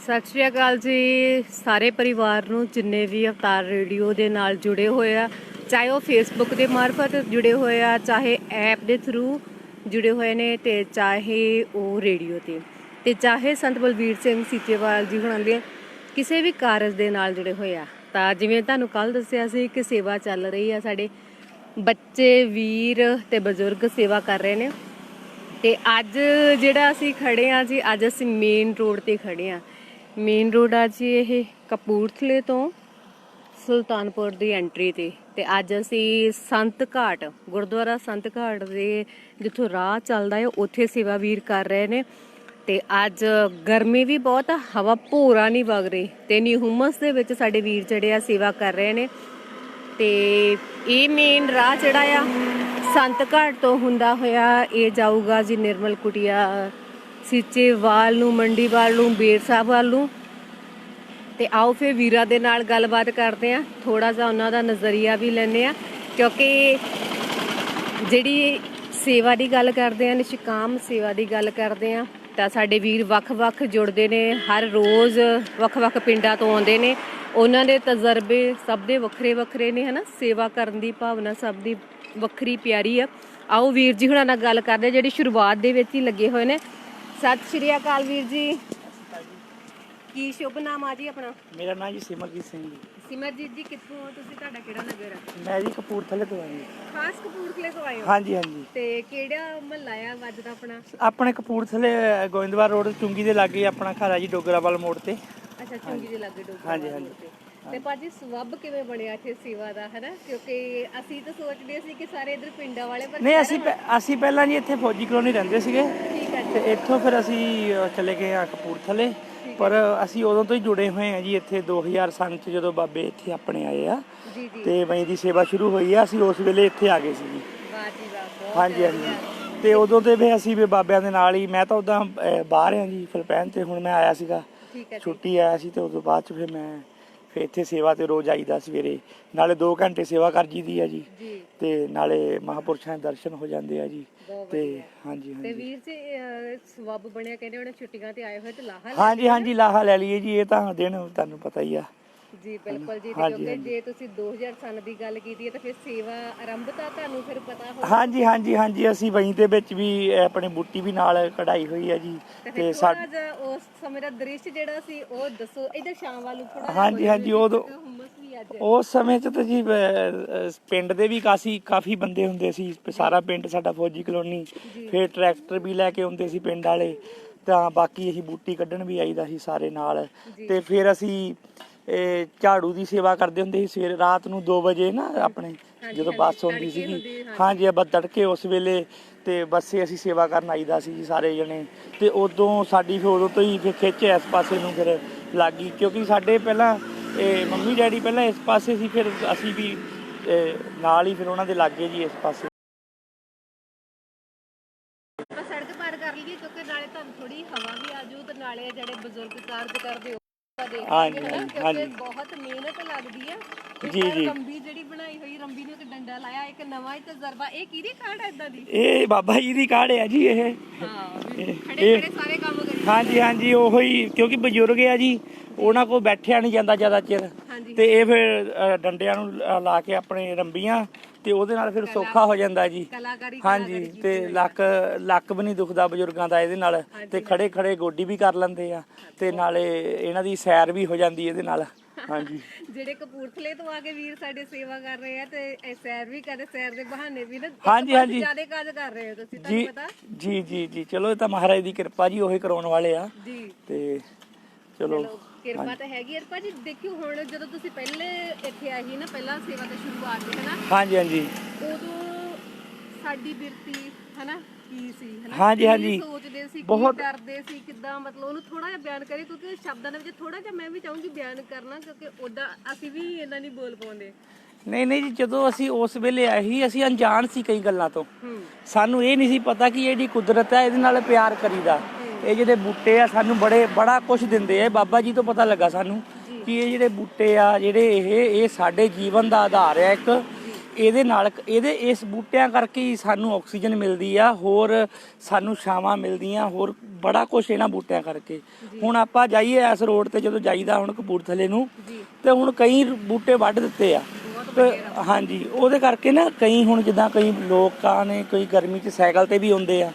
ਸਤਿ ਸ਼੍ਰੀ ਅਕਾਲ ਜੀ। ਸਾਰੇ ਪਰਿਵਾਰ ਨੂੰ ਜਿੰਨੇ ਵੀ ਅਵਤਾਰ ਰੇਡੀਓ ਦੇ ਨਾਲ ਜੁੜੇ ਹੋਏ ਆ, ਚਾਹੇ ਉਹ ਫੇਸਬੁੱਕ ਦੇ ਮਾਰਫਤ ਜੁੜੇ ਹੋਏ ਆ, ਚਾਹੇ ਐਪ ਦੇ ਥਰੂ ਜੁੜੇ ਹੋਏ ਨੇ ਤੇ ਚਾਹੇ ਉਹ ਰੇਡੀਓ ਤੇ। ਤੇ ਚਾਹੇ ਸੰਤ ਬਲਬੀਰ ਸਿੰਘ ਸੀਚੇਵਾਲ ਜੀ ਹੁਣਾਂ ਦੇ ਕਿਸੇ ਵੀ ਕਾਰਜ ਦੇ ਨਾਲ ਜੁੜੇ ਹੋਏ ਆ। ਤਾਂ ਜਿਵੇਂ ਤੁਹਾਨੂੰ ਕੱਲ ਦੱਸਿਆ ਸੀ ਕਿ ਸੇਵਾ ਚੱਲ ਰਹੀ ਆ ਸਾਡੇ ਬੱਚੇ, ਵੀਰ ਤੇ ਬਜ਼ੁਰਗ ਸੇਵਾ ਕਰ ਰਹੇ ਨੇ। ਤੇ ਅੱਜ ਜਿਹੜਾ ਅਸੀਂ ਖੜੇ ਆ ਜੀ, ਅੱਜ ਅਸੀਂ ਮੇਨ ਰੋਡ ਤੇ ਖੜੇ ਆ। ਮੇਨ ਰੋਡ ਆ ਜੀ ਇਹ ਕਪੂਰਥਲੇ ਤੋਂ ਸੁਲਤਾਨਪੁਰ ਦੀ ਐਂਟਰੀ ਤੇ। ਤੇ ਅੱਜ ਅਸੀਂ ਸੰਤ ਘਾਟ, ਗੁਰਦੁਆਰਾ ਸੰਤ ਘਾਟ ਦੇ ਜਿੱਥੋਂ ਰਾਹ ਚੱਲਦਾ ਹੈ, ਉੱਥੇ ਸੇਵਾ ਵੀਰ ਕਰ ਰਹੇ ਨੇ। ਤੇ ਅੱਜ ਗਰਮੀ ਵੀ ਬਹੁਤ ਆ, ਹਵਾ ਭੋਰਾ ਨਹੀਂ ਵਗ ਰਹੀ। ਤੇ ਨੀ ਹੁਮਸ ਦੇ ਵਿੱਚ ਸਾਡੇ ਵੀਰ ਜਿਹੜੇ ਆ ਸੇਵਾ ਕਰ ਰਹੇ ਨੇ। ਤੇ ਇਹ ਮੇਨ ਰਾਹ ਜਿਹੜਾ ਆ, ਸੰਤ ਘਾਟ ਤੋਂ ਹੁੰਦਾ ਹੋਇਆ, ਇਹ ਜਾਊਗਾ ਜੀ ਨਿਰਮਲ ਕੁਟਿਆ ਸੀਚੇਵਾਲ ਨੂੰ ਮੰਡੀਵਾਲ ਨੂੰ, ਬੇਰ ਸਾਹਿਬ ਵੱਲ ਨੂੰ। ਤੇ ਆਓ ਫੇ ਵੀਰਾਂ ਦੇ ਨਾਲ ਗੱਲਬਾਤ ਕਰਦੇ ਆ ਥੋੜਾ ਜਿਹਾ ਉਹਨਾਂ ਦਾ ਨਜ਼ਰੀਆ ਵੀ ਲੈਣੇ ਆ ਕਿਉਂਕਿ ਜਿਹੜੀ ਸੇਵਾ ਦੀ ਗੱਲ ਕਰਦੇ ਆ ਨਿਸ਼ਕਾਮ ਸੇਵਾ ਦੀ ਗੱਲ ਕਰਦੇ ਆ ਤਾਂ ਸਾਡੇ ਵੀਰ ਵੱਖ-ਵੱਖ ਜੁੜਦੇ ਨੇ। ਹਰ ਰੋਜ਼ ਵੱਖ-ਵੱਖ ਪਿੰਡਾਂ ਤੋਂ ਆਉਂਦੇ ਨੇ। ਉਹਨਾਂ ਦੇ ਤਜਰਬੇ ਸਭ ਦੇ ਵੱਖਰੇ-ਵੱਖਰੇ ਨੇ, ਹਨਾ? ਸੇਵਾ ਕਰਨ ਦੀ ਭਾਵਨਾ ਸਭ ਦੀ ਵੱਖਰੀ ਪਿਆਰੀ ਆ। ਆਓ ਵੀਰ ਜੀ ਹੁਣਾਂ ਨਾਲ ਗੱਲ ਕਰਦੇ ਜਿਹੜੀ ਸ਼ੁਰੂਆਤ ਦੇ ਵਿੱਚ ਹੀ ਲੱਗੇ ਹੋਏ ਨੇ। ਸਤਿ ਸ਼੍ਰੀ ਅਕਾਲ ਵੀਰ ਜੀ। ਕੀ ਸ਼ੁਭ ਨਾਮ ਆ ਜੀ ਆਪਣਾ? ਮੇਰਾ ਨਾਮ ਜੀ ਸਿਮਰਜੀਤ ਸਿੰਘ ਜੀ। ਸਿਮਰਜੀਤ ਜੀ ਕਿੱਥੋਂ? ਹੋ ਤੁਸੀਂ ਤੁਹਾਡਾ ਕਿਹੜਾ ਨਗਰ ਆ? ਮੈਂ ਜੀ ਕਪੂਰਥਲੇ ਤੋਂ ਆਇਆ ਜੀ। ਖਾਸ ਕਪੂਰਥਲੇ ਤੋਂ ਆਏ ਹੋ? ਹਾਂਜੀ ਹਾਂਜੀ। ਤੇ ਕਿਹੜਾ ਮਹੱਲਾ ਆ ਵੱਜਦਾ ਆਪਣਾ? ਆਪਣੇ ਕਪੂਰਥਲੇ ਗੋਇੰਦਵਾਲ ਰੋਡ ਚੁੰਗੀ ਦੇ ਲਾਗੇ ਆਪਣਾ ਘਰ ਆ ਜੀ ਡੋਗਰਾਵਾਲ ਮੋੜ ਤੇ। ਅੱਛਾ ਚੁੰਗੀ ਦੇ ਲਾਗੇ ਡੋਗਰਾ ਹਾਂਜੀ, ਹਾਂਜੀ। ਤੇ। ਭਾਜੀ ਸਵੱਬ ਕਿਵੇਂ ਬਣਿਆ ਇੱਥੇ ਸੇਵਾ ਦਾ ਹੈਨਾ? ਕਿਉਂਕਿ ਅਸੀਂ ਤਾਂ ਸੋਚਦੇ ਸੀ ਕਿ ਸਾਰੇ ਇਧਰ ਪਿੰਡਾਂ ਵਾਲੇ ਪਰ ਨਹੀਂ ਅਸੀਂ ਪਹਿ- ਅਸੀਂ ਪਹਿਲਾਂ ਜੀ ਇੱਥੇ ਫੌਜੀ ਕਲੋਨੀ ਰਹਿੰਦੇ ਸੀਗੇ। ਠੀਕ ਹੈ ਜੀ। ਤੇ ਇੱਥੋਂ ਫਿਰ ਅਸੀਂ ਅ, ਚਲੇ ਗਏ ਆ ਕਪੂਰਥਲੇ। ਪਰ ਅਸੀਂ ਉਦੋਂ ਤੋਂ ਹੀ ਜੁੜੇ ਹੋਏ ਆ ਜੀ ਇੱਥੇ 2000 ਸੰਨ ਚ ਜਦੋਂ ਬਾਬੇ ਇੱਥੇ ਆਪਣੇ ਆਏ ਆ। ਜੀ ਜੀ। ਤੇ ਵਹੀਂ ਦੀ ਸੇਵਾ ਸ਼ੁਰੂ ਹੋਈ ਆ ਅਸੀਂ ਉਸ ਵੇਲੇ ਇੱਥੇ ਆ ਗਏ ਸੀ ਜੀ। ਵਾਹ ਜੀ ਵਾਹ ਬਹੁਤ ਹਾਂਜੀ ਹਾਂਜੀ। ਤੇ ਉਦੋਂ ਤੇ ਵੀ ਅਸੀਂ ਵੀ ਬਾਬਿਆਂ ਦੇ ਨਾਲ ਹੀ ਮੈਂ ਤਾਂ ਉਦਾਂ ਬਾਹਰ ਆ ਜੀ ਫਿਲਪੈਨ ਤੇ ਹੁਣ ਮੈਂ ਆਇਆ ਸੀਗਾ। ਠੀਕ ਹੈ ਛੁੱਟੀ ਆਇਆ ਸੀ ਤੇ ਉਦੋਂ ਬਾਅਦ ਚ ਫਿਰ ਮੈਂ ਫਿਰ ਇੱਥੇ ਸੇਵਾ ਤੇ ਰੋਜ਼ ਆਈਦਾ ਸਵੇਰੇ। ਨਾਲੇ 2 ਘੰਟੇ ਸੇਵਾ ਕਰ ਜੀਦੀ ਆ ਜੀ। ਤੇ ਨਾਲੇ ਮਹਾਪੁਰਸ਼ਾਂ ਦੇ ਦਰਸ਼ਨ ਹੋ ਜਾਂਦੇ ਆ ਜੀ। ਤੇ ਵਧੀਆ। ਹਾਂਜੀ ਤੇ ਹਾਂਜੀ। ਵੀਰ ਜੀ ਅਹ, ਸਵੱਬ ਬਣਿਆ ਕਹਿੰਦੇ ਉਹਨੇ ਛੁੱਟੀਆਂ ਤੇ ਆਏ ਹੋਏ ਤੇ ਲਾਹਾ ਲੈ- ਹਾਂਜੀ ਹਾਂਜੀ ਲਾਹਾ ਲੈ ਲਈਏ ਜੀ। ਇਹ ਤਾਂ ਦਿਨ ਤੁਹਾਨੂੰ ਪਤਾ ਹੀ ਆ। ਜੀ ਬਿਲਕੁਲ ਜੀ ਤੇ ਹਾਂਜੀ, ਕਿਉਂਕਿ ਜੇ ਤੁਸੀਂ 2000 ਸਨ ਦੀ ਗੱਲ ਕੀਤੀ ਹੈ ਤਾਂ ਫਿਰ ਸੇਵਾ ਆਰੰਭਤਾ ਤੁਹਾਨੂੰ ਫਿਰ ਪਤਾ ਹੋ ਹਾਂਜੀ ਹਾਂਜੀ ਹਾਂਜੀ ਅਸੀਂ ਵਹੀਂ ਦੇ ਵਿੱਚ ਵੀ ਆਪਣੇ ਬੂਟੀ ਵੀ ਨਾਲ ਕਢਾਈ ਹੋਈ ਆ ਜੀ ਤੇ ਤੇ ਫਿਰ ਸਾ ਥੋੜਾ ਜਿਹਾ ਉਸ ਸਮੇਂ ਦਾ ਦ੍ਰਿਸ਼ ਜਿਹੜਾ ਸੀ ਉਹ ਦੱਸੋ। ਇਧਰ ਸ਼ਾਮ ਵੱਲ ਥੋੜਾ ਹਾਂਜੀ ਹਾਂਜੀ ਉਦੋਂ ਹੁਮਸ ਵੀ ਅੱਜ। ਉਸ ਸਮੇਂ 'ਚ ਤਾਂ ਜੀ ਅਹ, ਅਹ, ਪਿੰਡ ਦੇ ਵੀ ਕਾਫੀ ਕਾਫੀ ਬੰਦੇ ਹੁੰਦੇ ਸੀ ਸਾਰਾ ਪਿੰਡ ਸਾਡਾ ਫੌਜੀ ਕਲੋਨੀ ਫਿਰ ਟਰੈਕਟਰ ਵੀ ਲੈ ਕੇ ਆਉਂਦੇ ਸੀ ਪਿੰਡ ਵਾਲੇ ਤਾਂ ਬਾਕੀ ਅਸੀਂ ਬੂਟੀ ਕੱਢਣ ਵੀ ਆਈਦਾ ਸੀ ਸਾਰੇ ਨਾਲ। ਤੇ ਫਿਰ ਅਸੀਂ ਇਹ ਝਾੜੂ ਦੀ ਸੇਵਾ ਕਰਦੇ ਹੁੰਦੇ ਸੀ ਸਵੇਰ ਰਾਤ ਨੂੰ 2 ਵਜੇ ਨਾ ਆਪਣੇ ਜਦੋਂ ਬੱਸ ਤੜਕੇ ਸੀਗੀ। ਹੁੰਦੀ, ਹਾਂਜੀ। ਹਾਂਜੀ ਅੱਬਾ ਤੜਕੇ ਉਸ ਵੇਲੇ ਤੇ ਬੱਸੇ ਅਸੀਂ ਸੇਵਾ ਕਰਨ ਆਈਦਾ ਸੀ ਜੀ ਸਾਰੇ ਜਣੇ। ਤੇ ਉਦੋਂ ਸਾਡੀ ਫਿਰ ਉਦੋਂ ਤੋਂ ਹੀ ਫਿਰ ਖਿੱਚ ਇਸ ਪਾਸੇ ਨੂੰ ਫਿਰ ਲੱਗ ਗਈ ਕਿਉਂਕਿ ਸਾਡੇ ਪਹਿਲਾਂ ਇਹ ਮੰਮੀ ਡੈਡੀ ਪਹਿਲਾਂ ਇਸ ਪਾਸੇ ਸੀ ਫਿਰ ਅਸੀਂ ਵੀ ਨਾਲ ਹੀ ਫਿਰ ਉਹਨਾਂ ਦੇ ਲੱਗੇ ਜੀ ਇਸ ਪਾਸੇ। ਆਪਾਂ ਸੜਕ ਪਾਰ ਕਰ ਲਈਏ ਕਿਉਂਕਿ ਨਾਲੇ ਤੁਹਾਨੂੰ ਥੋੜੀ ਹਵਾ ਵੀ ਆਜੂ ਤੇ ਨਾਲੇ ਜਿਹੜੇ ਬਜ਼ੁਰਗ ਕਾਰਜ ਕਰਦੇ ਹਾਂਜੀ, ਲੈਣਗੇ, ਹਨਾ? ਹਾਂਜੀ, ਕਿਉਂਕਿ ਹਾਂਜੀ। ਬਹੁਤ ਮਿਹਨਤ ਲੱਗਦੀ ਹੈ ਇੱਕ ਜੀ, ਜੀ। ਰੰਬੀ ਜਿਹੜੀ ਬਣਾਈ ਹੋਈ ਰੰਬੀ ਨੂੰ ਇੱਕ ਡੰਡਾ ਲਾਇਆ ਇੱਕ ਨਵਾਂ ਹੀ ਤਜਰਬਾ ਇਹ ਕਿਹਦੀ ਕਾਢ ਹੈ ਇਦਾਂ ਦੀ ਇਹ ਬਾਬਾ ਜੀ ਦੀ ਕਾਢ ਆ ਜੀ ਇਹ ਹਾਂ ਇਹ- ਖੜੇ ਇਹ- ਖੜੇ ਸਾਰੇ ਕੰਮ ਕਰੀ ਹਾਂਜੀ ਹਾਂਜੀ ਉਹੋ ਹੀ ਕਿਉਂਕਿ ਬਜ਼ੁਰਗ ਆ ਜੀ ਉਹਨਾਂ ਕੋਲ ਬੈਠਿਆ ਨਹੀਂ ਜਾਂਦਾ ਜ਼ਿਆਦਾ ਚਿਰ ਤੇ ਇਹ ਫਿਰ ਡੰਡਿਆਂ ਨੂੰ ਲਾ ਕੇ ਆਪਣੇ ਰੰਬੀਆਂ ਤੇ ਉਹਦੇ ਨਾਲ ਫਿਰ ਸੌਖਾ ਹੋ ਜਾਂਦਾ ਜੀ। ਕਲਾਕਾਰੀ ਹਾਂਜੀ ਤੇ ਲੱਕ ਲੱਕ ਵੀ ਨਹੀਂ ਦੁਖਦਾ ਬਜ਼ੁਰਗਾਂ ਦਾ ਇਹਦੇ ਨਾਲ। ਤੇ ਖੜੇ ਖੜੇ ਗੋਡੀ ਵੀ ਕਰ ਲੈਂਦੇ ਆ ਤੇ ਨਾਲੇ ਇਹਨਾਂ ਦੀ ਸੈਰ ਵੀ ਹੋ ਜਾਂਦੀ ਇਹਦੇ ਨਾਲ। ਹਾਂਜੀ। ਜਿਹੜੇ ਕਪੂਰਥਲੇ ਤੋਂ ਆ ਕੇ ਵੀਰ ਸਾਡੇ ਸੇਵਾ ਕਰ ਰਹੇ ਆ ਤੇ ਇਹ ਸੈਰ ਵੀ ਕਰਦੇ ਸੈਰ ਦੇ ਬਹਾਨੇ ਵੀ ਨਾ ਹਾਂਜੀ, ਹਾਂਜੀ। ਜ਼ਿਆਦੇ ਕਾਜ ਕਰ ਰਹੇ ਹੋ ਤੁਸੀਂ ਤੁਹਾਨੂੰ ਪਤਾ? ਜੀ ਜੀ ਜੀ। ਚਲੋ ਇਹ ਤਾਂ ਮਹਾਰਾਜ ਦੀ ਕਿਰਪਾ ਜੀ ਉਹੀ ਕਰਾਉਣ ਵਾਲੇ ਆ। ਜੀ। ਤੇ ਚਲੋ। ਕਿਰਪਾ ਤਾਂ ਹੈਗੀ ਹੈ। ਭਾਜੀ ਦੇਖਿਓ ਹੁਣ ਜਦੋਂ ਤੁਸੀਂ ਪਹਿਲੇ ਇੱਥੇ ਆਏ ਸੀ ਨਾ ਪਹਿਲਾਂ ਸੇਵਾ ਦੀ ਸ਼ੁਰੂਆਤ ਦੇ ਹਨਾ? ਹਾਂਜੀ ਹਾਂਜੀ। ਉਦੋਂ ਸਾਡੀ ਬਿਰਤੀ ਹਨਾ ਕੀ ਸੀ ਹਨਾ? ਹਾਂਜੀ, ਹਾਂਜੀ। ਸੋਚਦੇ ਸੀ ਕੀ ਬਹੁਤ- ਡਰਦੇ ਸੀ ਕਿੱਦਾਂ ਮਤਲਬ ਉਹਨੂੰ ਥੋੜਾ ਜਿਹਾ ਬਿਆਨ ਕਰੇ ਕਿਉਂਕਿ ਸ਼ਬਦਾਂ ਦੇ ਵਿੱਚ ਥੋੜਾ ਜਿਹਾ ਮੈਂ ਵੀ ਚਾਹੂੰਗੀ ਬਿਆਨ ਕਰਨਾ ਕਿਉਂਕਿ ਉਦਾਂ ਅਸੀਂ ਵੀ ਇਹਨਾਂ ਨਹੀਂ ਬੋਲ ਪਾਉਂਦੇ। ਨਹੀਂ ਨਹੀਂ ਜੀ ਜਦੋਂ ਅਸੀਂ ਉਸ ਵੇਲੇ ਆਏ ਸੀ ਅਸੀਂ ਅਣਜਾਣ ਸੀ ਕਈ ਗੱਲਾਂ ਤੋਂ। ਸਾਨੂੰ ਇਹ ਨਹੀਂ ਸੀ ਪਤਾ ਕਿ ਇਹ ਜਿਹੜੀ ਕੁਦਰਤ ਹੈ ਇਹਦੇ ਨਾਲ ਪਿਆਰ ਕਰੀਦਾ। ਇਹ ਜਿਹੜੇ ਬੂਟੇ ਆ ਸਾਨੂੰ ਬੜੇ ਬੜਾ ਕੁਝ ਦਿੰਦੇ ਆ। ਬਾਬਾ ਜੀ ਤੋਂ ਪਤਾ ਲੱਗਾ ਸਾਨੂੰ ਕਿ ਇਹ ਜਿਹੜੇ ਬੂਟੇ ਆ ਜਿਹੜੇ ਇਹ ਇਹ ਸਾਡੇ ਜੀਵਨ ਦਾ ਆਧਾਰ ਹੈ ਇੱਕ। ਇਹਦੇ ਨਾਲ ਇਹਦੇ ਇਸ ਬੂਟਿਆਂ ਕਰਕੇ ਹੀ ਸਾਨੂੰ ਆਕਸੀਜਨ ਮਿਲਦੀ ਆ ਹੋਰ ਸਾਨੂੰ ਛਾਵਾਂ ਮਿਲਦੀਆਂ ਹੋਰ ਬੜਾ ਕੁਝ ਇਹਨਾਂ ਬੂਟਿਆਂ ਕਰਕੇ। ਹੁਣ ਆਪਾਂ ਜਾਈਏ ਇਸ ਰੋਡ ਤੇ ਜਦੋਂ ਜਾਈਦਾ ਹੁਣ ਕਪੂਰਥਲੇ ਨੂੰ ਤੇ ਹੁਣ ਕਈ ਬੂਟੇ ਵੱਢ ਦਿੱਤੇ ਆ। ਤੇ ਹਾਂਜੀ ਉਹਦੇ ਕਰਕੇ ਨਾ ਕਈ ਹੁਣ ਜਿੱਦਾਂ ਕਈ ਲੋਕਾਂ ਨੇ ਕੋਈ ਗਰਮੀ 'ਚ ਸਾਈਕਲ ਤੇ ਵੀ ਆਉਂਦੇ ਆ।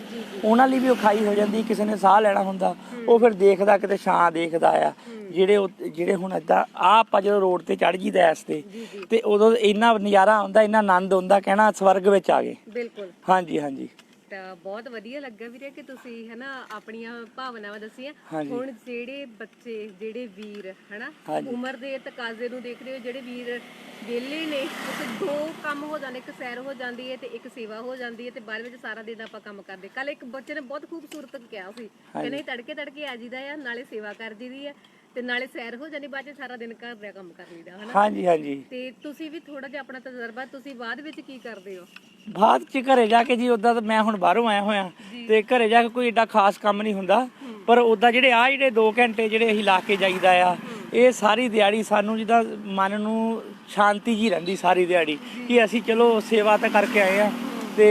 ਉਹਨਾਂ ਲਈ ਵੀ ਔਖਾਈ ਹੋ ਜਾਂਦੀ ਕਿਸੇ ਨੇ ਸਾਹ ਲੈਣਾ ਹੁੰਦਾ ਉਹ ਫਿਰ ਦੇਖਦਾ ਕਿਤੇ ਛਾਂ ਦੇਖਦਾ ਆ। ਜਿਹੜੇ ਉਹ- ਜਿਹੜੇ ਹੁਣ ਏਦਾਂ ਆ ਆਪਾਂ ਜਦੋਂ ਰੋਡ ਤੇ ਚੜ ਜੀਦਾ ਐਸ ਤੇ ਤੇ ਉਦੋਂ ਇੰਨਾ ਨਜ਼ਾਰਾ ਆਉਂਦਾ ਇੰਨਾ ਆਨੰਦ ਆਉਂਦਾ ਕਹਿਣਾ ਸਵਰਗ ਵਿੱਚ ਆ ਗਏ। ਬਿਲਕੁਲ। ਹਾਂਜੀ ਹਾਂਜੀ। ਤਾਂ ਬਹੁਤ ਵਧੀਆ ਲੱਗਾ ਵੀਰੇ ਕਿ ਤੁਸੀਂ ਹਨਾ ਆਪਣੀਆਂ ਭਾਵਨਾਵਾਂ ਦੱਸੀਆਂ। ਹਾਂਜੀ। ਹੁਣ ਜਿਹੜੇ ਬੱਚੇ ਜਿਹੜੇ ਵੀਰ ਹਨਾ ਹਾਂਜੀ। ਉਮਰ ਦੇ ਤਕਾਜ਼ੇ ਨੂੰ ਦੇਖਦੇ ਹੋ ਜਿਹੜੇ ਵੀਰ ਵਿਹਲੇ ਨੇ ਉੱਥੇ ਦੋ ਕੰਮ ਹੋ ਜਾਂਦੇ ਇੱਕ ਸੈਰ ਹੋ ਜਾਂਦੀ ਹੈ ਤੇ ਇੱਕ ਸੇਵਾ ਹੋ ਜਾਂਦੀ ਹੈ ਤੇ ਬਾਅਦ ਵਿੱਚ ਸਾਰਾ ਦਿਨ ਆਪਾਂ ਕੰਮ ਕਰਦੇ। ਕੱਲ ਇੱਕ ਬੱਚੇ ਨੇ ਬਹੁਤ ਖੂਬਸੂਰਤ ਕਿਹਾ ਸੀ ਕਹਿੰਦੇ ਤੜਕੇ ਤੜਕੇ ਆ ਜੀਦਾ ਆ ਨਾਲੇ ਸੇਵਾ ਕਰ ਜੀਦੀ ਆ ਤੇ ਨਾਲੇ ਸੈਰ ਹੋ ਜਾਂਦੀ ਬਾਅਦ ਚ ਸਾਰਾ ਦਿਨ ਘਰ ਦਾ ਕੰਮ ਕਰ ਲਈਦਾ ਹਨਾ। ਹਾਂਜੀ ਹਾਂਜੀ। ਤੇ ਤੁਸੀਂ ਵੀ ਥੋੜਾ ਜਿਹਾ ਆਪਣਾ ਤਜਰਬਾ ਤੁਸੀਂ ਬਾਅਦ ਵਿੱਚ ਕੀ ਕਰਦੇ ਹੋ? ਬਾਅਦ ਚ ਘਰੇ ਜਾ ਕੇ ਜੀ ਉਦਾਂ ਤਾਂ ਮੈਂ ਹੁਣ ਬਾਹਰੋਂ ਆਇਆ ਹੋਇਆ ਤੇ ਘਰੇ ਜਾ ਕੇ ਕੋਈ ਏਡਾ ਖਾਸ ਕੰਮ ਨਹੀਂ ਹੁੰਦਾ। ਪਰ ਉਦਾਂ ਜਿਹੜੇ ਆ ਜਿਹੜੇ 2 ਘੰਟੇ ਜਿਹੜੇ ਅਸੀਂ ਲਾ ਕੇ ਜਾਈਦਾ ਆ ਇਹ ਸਾਰੀ ਦਿਹਾੜੀ ਸਾਨੂੰ ਜਿੱਦਾਂ ਮਨ ਨੂੰ ਸ਼ਾਂਤੀ ਜੀ ਰਹਿੰਦੀ ਸਾਰੀ ਦਿਹਾੜੀ ਕਿ ਅਸੀਂ ਚਲੋ ਸੇਵਾ ਤਾਂ ਕਰਕੇ ਆਏ ਆ। ਤੇ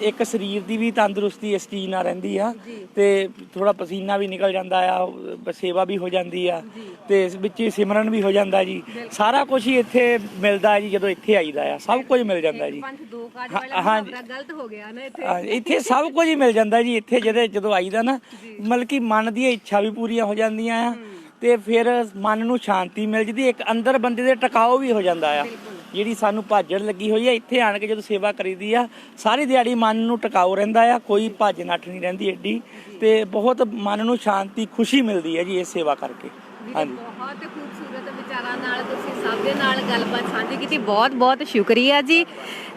ਇੱਕ ਸਰੀਰ ਦੀ ਵੀ ਤੰਦਰੁਸਤੀ ਇਸ ਚੀਜ਼ ਨਾਲ ਰਹਿੰਦੀ ਆ ਤੇ ਥੋੜਾ ਪਸੀਨਾ ਵੀ ਨਿਕਲ ਜਾਂਦਾ ਆ ਸੇਵਾ ਵੀ ਹੋ ਜਾਂਦੀ ਆ ਤੇ ਇਸ ਵਿੱਚ ਹੀ ਸਿਮਰਨ ਵੀ ਹੋ ਜਾਂਦਾ ਜੀ। ਸਾਰਾ ਕੁਝ ਹੀ ਇੱਥੇ ਮਿਲਦਾ ਜੀ ਜਦੋਂ ਇੱਥੇ ਆਈਦਾ ਆ ਸਭ ਕੁਝ ਮਿਲ ਜਾਂਦਾ ਜੀ। ਹਾਂ- ਗਲਤ ਹੋ ਗਿਆ ਨਾ ਇੱਥੇ। ਹਾਂ, ਇੱਥੇ ਸਭ ਕੁਝ ਹੀ ਮਿਲ ਜਾਂਦਾ ਜੀ ਇੱਥੇ ਜਿਹਦੇ ਜਦੋਂ ਆਈਦਾ ਨਾ ਮਤਲਬ ਕਿ ਮਨ ਦੀਆਂ ਇੱਛਾ ਵੀ ਪੂਰੀਆਂ ਹੋ ਜਾਂਦੀਆਂ ਆ ਤੇ ਫਿਰ ਮਨ ਨੂੰ ਸ਼ਾਂਤੀ ਮਿਲ ਜਾਂਦੀ ਇੱਕ ਅੰਦਰ ਬੰਦੇ ਦੇ ਟਿਕਾਓ ਵੀ ਹੋ ਜਾਂਦਾ ਆ। ਜਿਹੜੀ ਸਾਨੂੰ ਭਾਜੜ ਲੱਗੀ ਹੋਈ ਆ ਇੱਥੇ ਆਣ ਕੇ ਜਦੋਂ ਸੇਵਾ ਕਰੀਦੀ ਆ ਸਾਰੀ ਦਿਹਾੜੀ ਮਨ ਨੂੰ ਟਿਕਾਓ ਰਹਿੰਦਾ ਆ ਕੋਈ ਭੱਜ ਨੱਠ ਨਹੀਂ ਰਹਿੰਦੀ ਏਡੀ। ਤੇ ਬਹੁਤ ਮਨ ਨੂੰ ਸ਼ਾਂਤੀ ਖੁਸ਼ੀ ਮਿਲਦੀ ਹੈ ਜੀ ਇਹ ਸੇਵਾ ਕਰਕੇ। ਹਾਂਜੀ। ਬਹੁਤ ਖੂਬਸੂਰਤ ਵਿਚਾਰਾਂ ਨਾਲ ਤੁਸੀਂ ਸਭ ਦੇ ਨਾਲ ਗੱਲਬਾਤ ਸਾਂਝੀ ਕੀਤੀ। ਬਹੁਤ ਬਹੁਤ ਸ਼ੁਕਰੀਆ ਜੀ।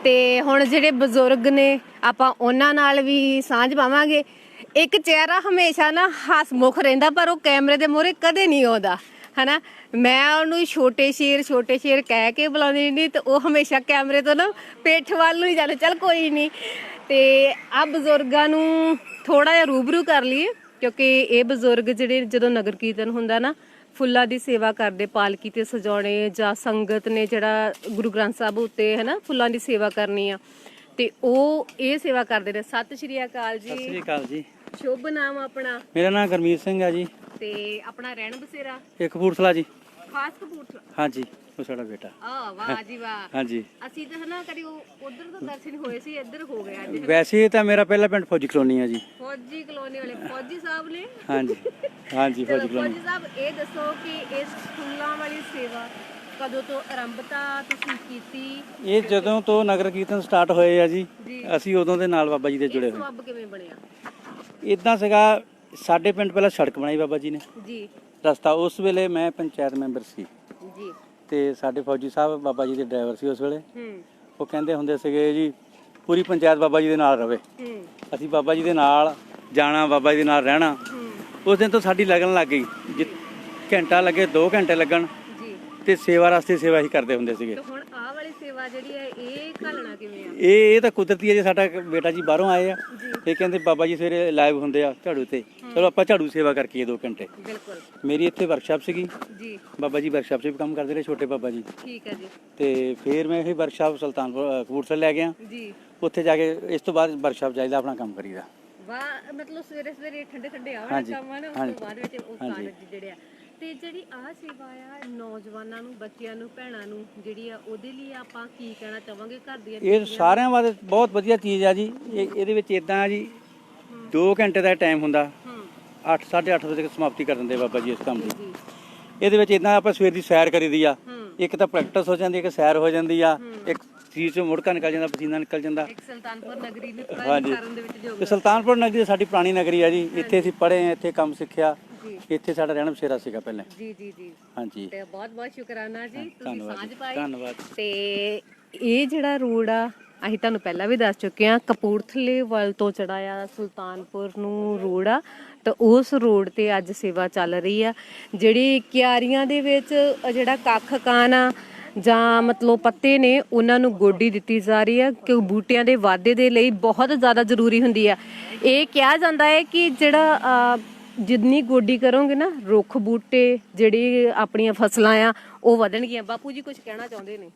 ਤੇ ਹੁਣ ਜਿਹੜੇ ਬਜ਼ੁਰਗ ਨੇ ਆਪਾਂ ਉਹਨਾਂ ਨਾਲ ਵੀ ਸਾਂਝ ਪਾਵਾਂਗੇ। ਇੱਕ ਚਿਹਰਾ ਹਮੇਸ਼ਾ ਨਾ ਹਸਮੁਖ ਰਹਿੰਦਾ ਪਰ ਉਹ ਕੈਮਰੇ ਦੇ ਮੂਹਰੇ ਕਦੇ ਨਹੀਂ ਆਉਂਦਾ ਹਨਾ? ਮੈਂ ਉਹਨੂੰ ਛੋਟੇ ਸ਼ੇਰ ਛੋਟੇ ਸ਼ੇਰ ਕਹਿ ਕੇ ਬੁਲਾਉਂਦੀ ਨਹੀਂ ਤੇ ਉਹ ਹਮੇਸ਼ਾ ਕੈਮਰੇ ਤੋਂ ਨਾ ਪੇਠ ਵੱਲ ਨੂੰ ਹੀ ਜਾਂਦੇ ਚੱਲ ਕੋਈ ਨਹੀਂ ਤੇ ਆ ਬਜ਼ੁਰਗਾਂ ਨੂੰ ਥੋੜਾ ਜਿਹਾ ਰੂਬਰੂ ਕਰ ਲਈਏ ਕਿਉਂਕਿ ਇਹ ਬਜ਼ੁਰਗ ਜਿਹੜੇ ਜਦੋਂ ਨਗਰ ਕੀਰਤਨ ਹੁੰਦਾ ਨਾ ਫੁੱਲਾਂ ਦੀ ਸੇਵਾ ਕਰਦੇ ਪਾਲਕੀ ਤੇ ਸਜਾਉਣੇ ਜਾਂ ਸੰਗਤ ਨੇ ਜਿਹੜਾ ਗੁਰੂ ਗ੍ਰੰਥ ਸਾਹਿਬ ਉੱਤੇ ਹੈ ਨਾ ਫੁੱਲਾਂ ਦੀ ਸੇਵਾ ਕਰਨੀ ਆ ਤੇ ਉਹ ਇਹ ਸੇਵਾ ਕਰਦੇ ਨੇ। ਸਤਿ ਸ਼੍ਰੀ ਅਕਾਲ ਸਤਿ ਜੀ ਸ੍ਰੀ ਅਕਾਲ ਜੀ। ਸ਼ੁਭ ਨਾਮ ਆਪਣਾ। ਮੇਰਾ ਨਾਮ ਗਰਮੀਤ ਸਿੰਘ ਹੈ ਜੀ। ਤੇ ਆਪਣਾ ਰਹਿਣ ਬਸੇਰਾ? ਇਹ ਕਪੂਰਥਲਾ ਜੀ। ਖਾਸ ਕਪੂਰਥਲਾ? ਹਾਂਜੀ ਉਹ ਸਾਡਾ ਬੇਟਾ। ਆ ਵਾਹ ਜੀ ਵਾਹ। ਹਾਂਜੀ। ਅਸੀਂ ਤਾਂ ਹਨਾ ਕਦੀ ਉਹ ਉਧਰ ਤੋਂ ਦਰਸ਼ਨ ਹੋਏ ਸੀ ਇੱਧਰ ਹੋ ਗਏ ਅੱਜ। ਵੈਸੇ ਤਾਂ ਮੇਰਾ ਪਹਿਲਾ ਪਿੰਡ ਫੌਜੀ ਕਲੋਨੀ ਹੈ ਜੀ। ਫੌਜੀ ਕਲੋਨੀ ਵਾਲੇ ਫੌਜੀ ਸਾਹਿਬ ਨੇ। ਹਾਂਜੀ ਹਾਂਜੀ ਚਲੋ ਫੌਜੀ ਕਲੋਨੀ। ਫੌਜੀ ਸਾਹਿਬ ਇਹ ਦੱਸੋ ਕਿ ਇਸ ਫੁੱਲਾਂ ਵਾਲੀ ਸੇਵਾ ਕਦੋਂ ਤੋਂ ਆਰੰਭਤਾ ਤੁਸੀਂ ਕੀਤੀ? ਇਹ ਜਦੋਂ ਤੋਂ ਨਗਰ ਕੀਰਤਨ ਸਟਾਰਟ ਹੋਏ ਆ ਜੀ ਜੀ। ਅਸੀਂ ਉਦੋਂ ਦੇ ਨਾਲ ਬਾਬਾ ਜੀ ਦੇ ਜੁੜੇ ਹੋਏ ਸਬਬ ਕਿਵੇਂ ਬਣਿਆ? ਇਦਾਂ ਸੀਗਾ ਸਾਡੇ ਪਿੰਡ ਪਹਿਲਾਂ ਸੜਕ ਬਣਾਈ ਬਾਬਾ ਜੀ ਨੇ। ਜੀ। ਰਸਤਾ ਉਸ ਵੇਲੇ ਮੈਂ ਪੰਚਾਇਤ ਮੈਂਬਰ ਸੀ। ਜੀ। ਤੇ ਸਾਡੇ ਫੌਜੀ ਸਾਹਿਬ ਬਾਬਾ ਜੀ ਦੇ ਡਰਾਈਵਰ ਸੀ ਉਸ ਵੇਲੇ। ਹੂੰ। ਉਹ ਕਹਿੰਦੇ ਹੁੰਦੇ ਸੀਗੇ ਜੀ ਪੂਰੀ ਪੰਚਾਇਤ ਬਾਬਾ ਜੀ ਦੇ ਨਾਲ ਰਵੇ। ਹੂੰ। ਅਸੀਂ ਬਾਬਾ ਜੀ ਦੇ ਨਾਲ ਜਾਣਾ ਬਾਬਾ ਜੀ ਦੇ ਨਾਲ ਰਹਿਣਾ। ਹੂੰ। ਉਸ ਦਿਨ ਤੋਂ ਸਾਡੀ ਲੱਗਣ ਲੱਗ ਗਈ। ਘੰਟਾ ਲੱਗੇ 2 ਘੰਟੇ ਲੱਗਣ। ਜੀ। ਤੇ ਸੇਵਾ ਵਾਸਤੇ ਸੇਵਾ ਹੀ ਕਰਦੇ ਹੁੰਦੇ ਸੀਗੇ। ਤੇ ਹੁਣ ਵਾਲੀ ਸੇਵਾ ਜਿਹੜੀ ਹੈ ਇਹ ਘਾਲਣਾ ਕਿਵੇਂ ਆ? ਇਹ ਇਹ ਤਾਂ ਕੁਦਰਤੀ ਹੈ ਜੀ ਸਾਡਾ ਬੇਟਾ ਜੀ ਬਾਹਰੋਂ ਆਏ ਆ। ਇਹ ਕਹਿੰਦੇ ਬਾਬਾ ਜੀ ਸਵੇਰੇ ਲਾਈਵ ਹੁੰਦੇ ਆ ਝਾੜੂ ਤੇ। ਚਲੋ ਆਪਾਂ ਝਾੜੂ ਸੇਵਾ ਕਰਕੇ 2 ਘੰਟੇ। ਬਿਲਕੁਲ। ਮੇਰੀ ਇੱਥੇ ਵਰਕਸ਼ਾਪ ਸੀਗੀ। ਜੀ। ਬਾਬਾ ਜੀ ਵਰਕਸ਼ਾਪ 'ਚ ਵੀ ਕੰਮ ਕਰਦੇ ਰਹੇ ਛੋਟੇ ਬਾਬਾ ਜੀ। ਠੀਕ ਹੈ ਜੀ। ਤੇ ਫਿਰ ਮੈਂ ਇਹ ਵਰਕਸ਼ਾਪ ਸੁਲਤਾਨਪੁਰ ਕਪੂਰਥਲੇ ਲੈ ਗਿਆ। ਜੀ। ਉੱਥੇ ਜਾ ਕੇ ਇਸ ਤੋਂ ਬਾਅਦ ਵਰਕਸ਼ਾਪ ਜਾਈਦਾ ਆਪਣਾ ਕੰਮ ਕਰੀਦਾ। ਵਾਹ ਮਤਲਬ ਸਵੇਰੇ ਸਵੇਰੇ ਠੰਡੇ ਠੰਡੇ ਆਵਣ ਕੰਮ ਆ ਨਾ ਉਸ ਤੋਂ ਬਾਅਦ ਵਿੱਚ ਉਹ। ਕਾਰਜ ਜਿਹੜੇ ਆ ਤੇ ਜਿਹੜੀ ਆਹ ਸੇਵਾ ਆ ਨੌਜਵਾਨਾਂ ਨੂੰ ਬੱਚਿਆਂ ਨੂੰ ਭੈਣਾਂ ਨੂੰ ਜਿਹੜੀ ਆ ਉਹਦੇ ਲਈ ਆਪਾਂ ਕੀ ਕਹਿਣਾ ਚਾਹਾਂਗੇ? ਘਰ ਦੀਆਂ ਇਹ ਸਾਰਿਆਂ ਵਾਸਤੇ ਬਹੁਤ ਵਧੀਆ ਚੀਜ਼ ਆ ਜੀ। ਇਹ ਇਹਦੇ ਵਿੱਚ ਇਦਾਂ ਆ ਜੀ 2 ਘੰਟੇ ਦਾ ਟਾਈਮ ਹੁੰਦਾ। ਹੂੰ। 8 8:30 ਵਜੇ ਤੱਕ ਸਮਾਪਤੀ ਕਰ ਦਿੰਦੇ ਬਾਬਾ ਜੀ ਇਸ ਕੰਮ ਦੀ। ਇਹਦੇ ਵਿੱਚ ਇਦਾਂ ਆਪਾਂ ਸਵੇਰ ਦੀ ਸੈਰ ਕਰੀਦੀ ਆ। ਇੱਕ ਤਾਂ ਪ੍ਰੈਕਟਿਸ ਹੋ ਜਾਂਦੀ ਹੈ ਇੱਕ ਸੈਰ ਹੋ ਜਾਂਦੀ ਆ। ਇੱਕ ਸਰੀਰ ਚੋਂ ਮੁੜਕਾ ਨਿਕਲ ਜਾਂਦਾ ਪਸੀਨਾ ਨਿਕਲ ਜਾਂਦਾ। ਇੱਕ ਸੁਲਤਾਨਪੁਰ ਨਗਰੀ ਨੂੰ। ਕਰਨ ਦੇ ਵਿੱਚ ਜੋ ਸੁਲਤਾਨਪੁਰ ਨਗਰੀ ਸਾਡੀ ਪੁਰਾਣੀ ਨਗਰੀ ਆ ਜੀ। ਇੱਥੇ ਅਸੀਂ ਪੜ੍ਹੇ ਆ ਇੱਥੇ ਕੰਮ ਸਿੱਖਿਆ। ਜੀ। ਇੱਥੇ ਸਾਡਾ ਰਹਿਣ ਬਸੇਰਾ ਸੀਗਾ ਪਹਿਲਾਂ। ਜੀ ਜੀ ਜੀ। ਹਾਂਜੀ। ਤੇ ਬਹੁਤ ਬਹੁਤ ਸ਼ੁਕਰਾਨਾ ਜੀ। ਤੁਸੀਂ ਸਾਂਝ ਪਾਈ। ਧੰਨਵਾਦ। ਤੇ ਇਹ ਜਿਹੜਾ ਰੋਡ ਆ ਅਸੀਂ ਤੁਹਾਨੂੰ ਪਹਿਲਾਂ ਵੀ ਦੱਸ ਚੁੱਕੇ ਆ ਕਪੂਰਥਲੇ ਵੱਲ ਤੋਂ ਚੜਾਇਆ ਸੁਲਤਾਨਪੁਰ ਨੂੰ ਰੋਡ ਆ। ਤਾਂ ਉਸ ਰੋਡ ਤੇ ਅੱਜ ਸੇਵਾ ਚੱਲ ਰਹੀ ਆ। ਜਿਹੜੀ ਕਿਆਰੀਆਂ ਦੇ ਵਿੱਚ ਜਿਹੜਾ ਕੱਖ ਕਾਨ ਆ ਜਾਂ ਮਤਲਬ ਪੱਤੇ ਨੇ ਉਹਨਾਂ ਨੂੰ ਗੋਡੀ ਦਿੱਤੀ ਜਾ ਰਹੀ ਆ ਕਿ ਬੂਟਿਆਂ ਦੇ ਵਾਧੇ ਦੇ ਲਈ ਬਹੁਤ ਜ਼ਿਆਦਾ ਜ਼ਰੂਰੀ ਹੁੰਦੀ ਆ। ਇਹ ਕਿਹਾ ਜਾਂਦਾ ਹੈ ਕਿ ਜਿਹੜਾ ਜਿੰਨੀ ਗੋਡੀ ਕਰੋਗੇ ਨਾ ਰੁੱਖ ਬੂਟੇ ਜਿਹੜੀ ਆਪਣੀਆਂ ਫਸਲਾਂ ਆ ਉਹ ਵਧਣਗੀਆਂ। ਬਾਪੂ ਜੀ ਕੁਝ ਕਹਿਣਾ ਚਾਹੁੰਦੇ ਨੇ?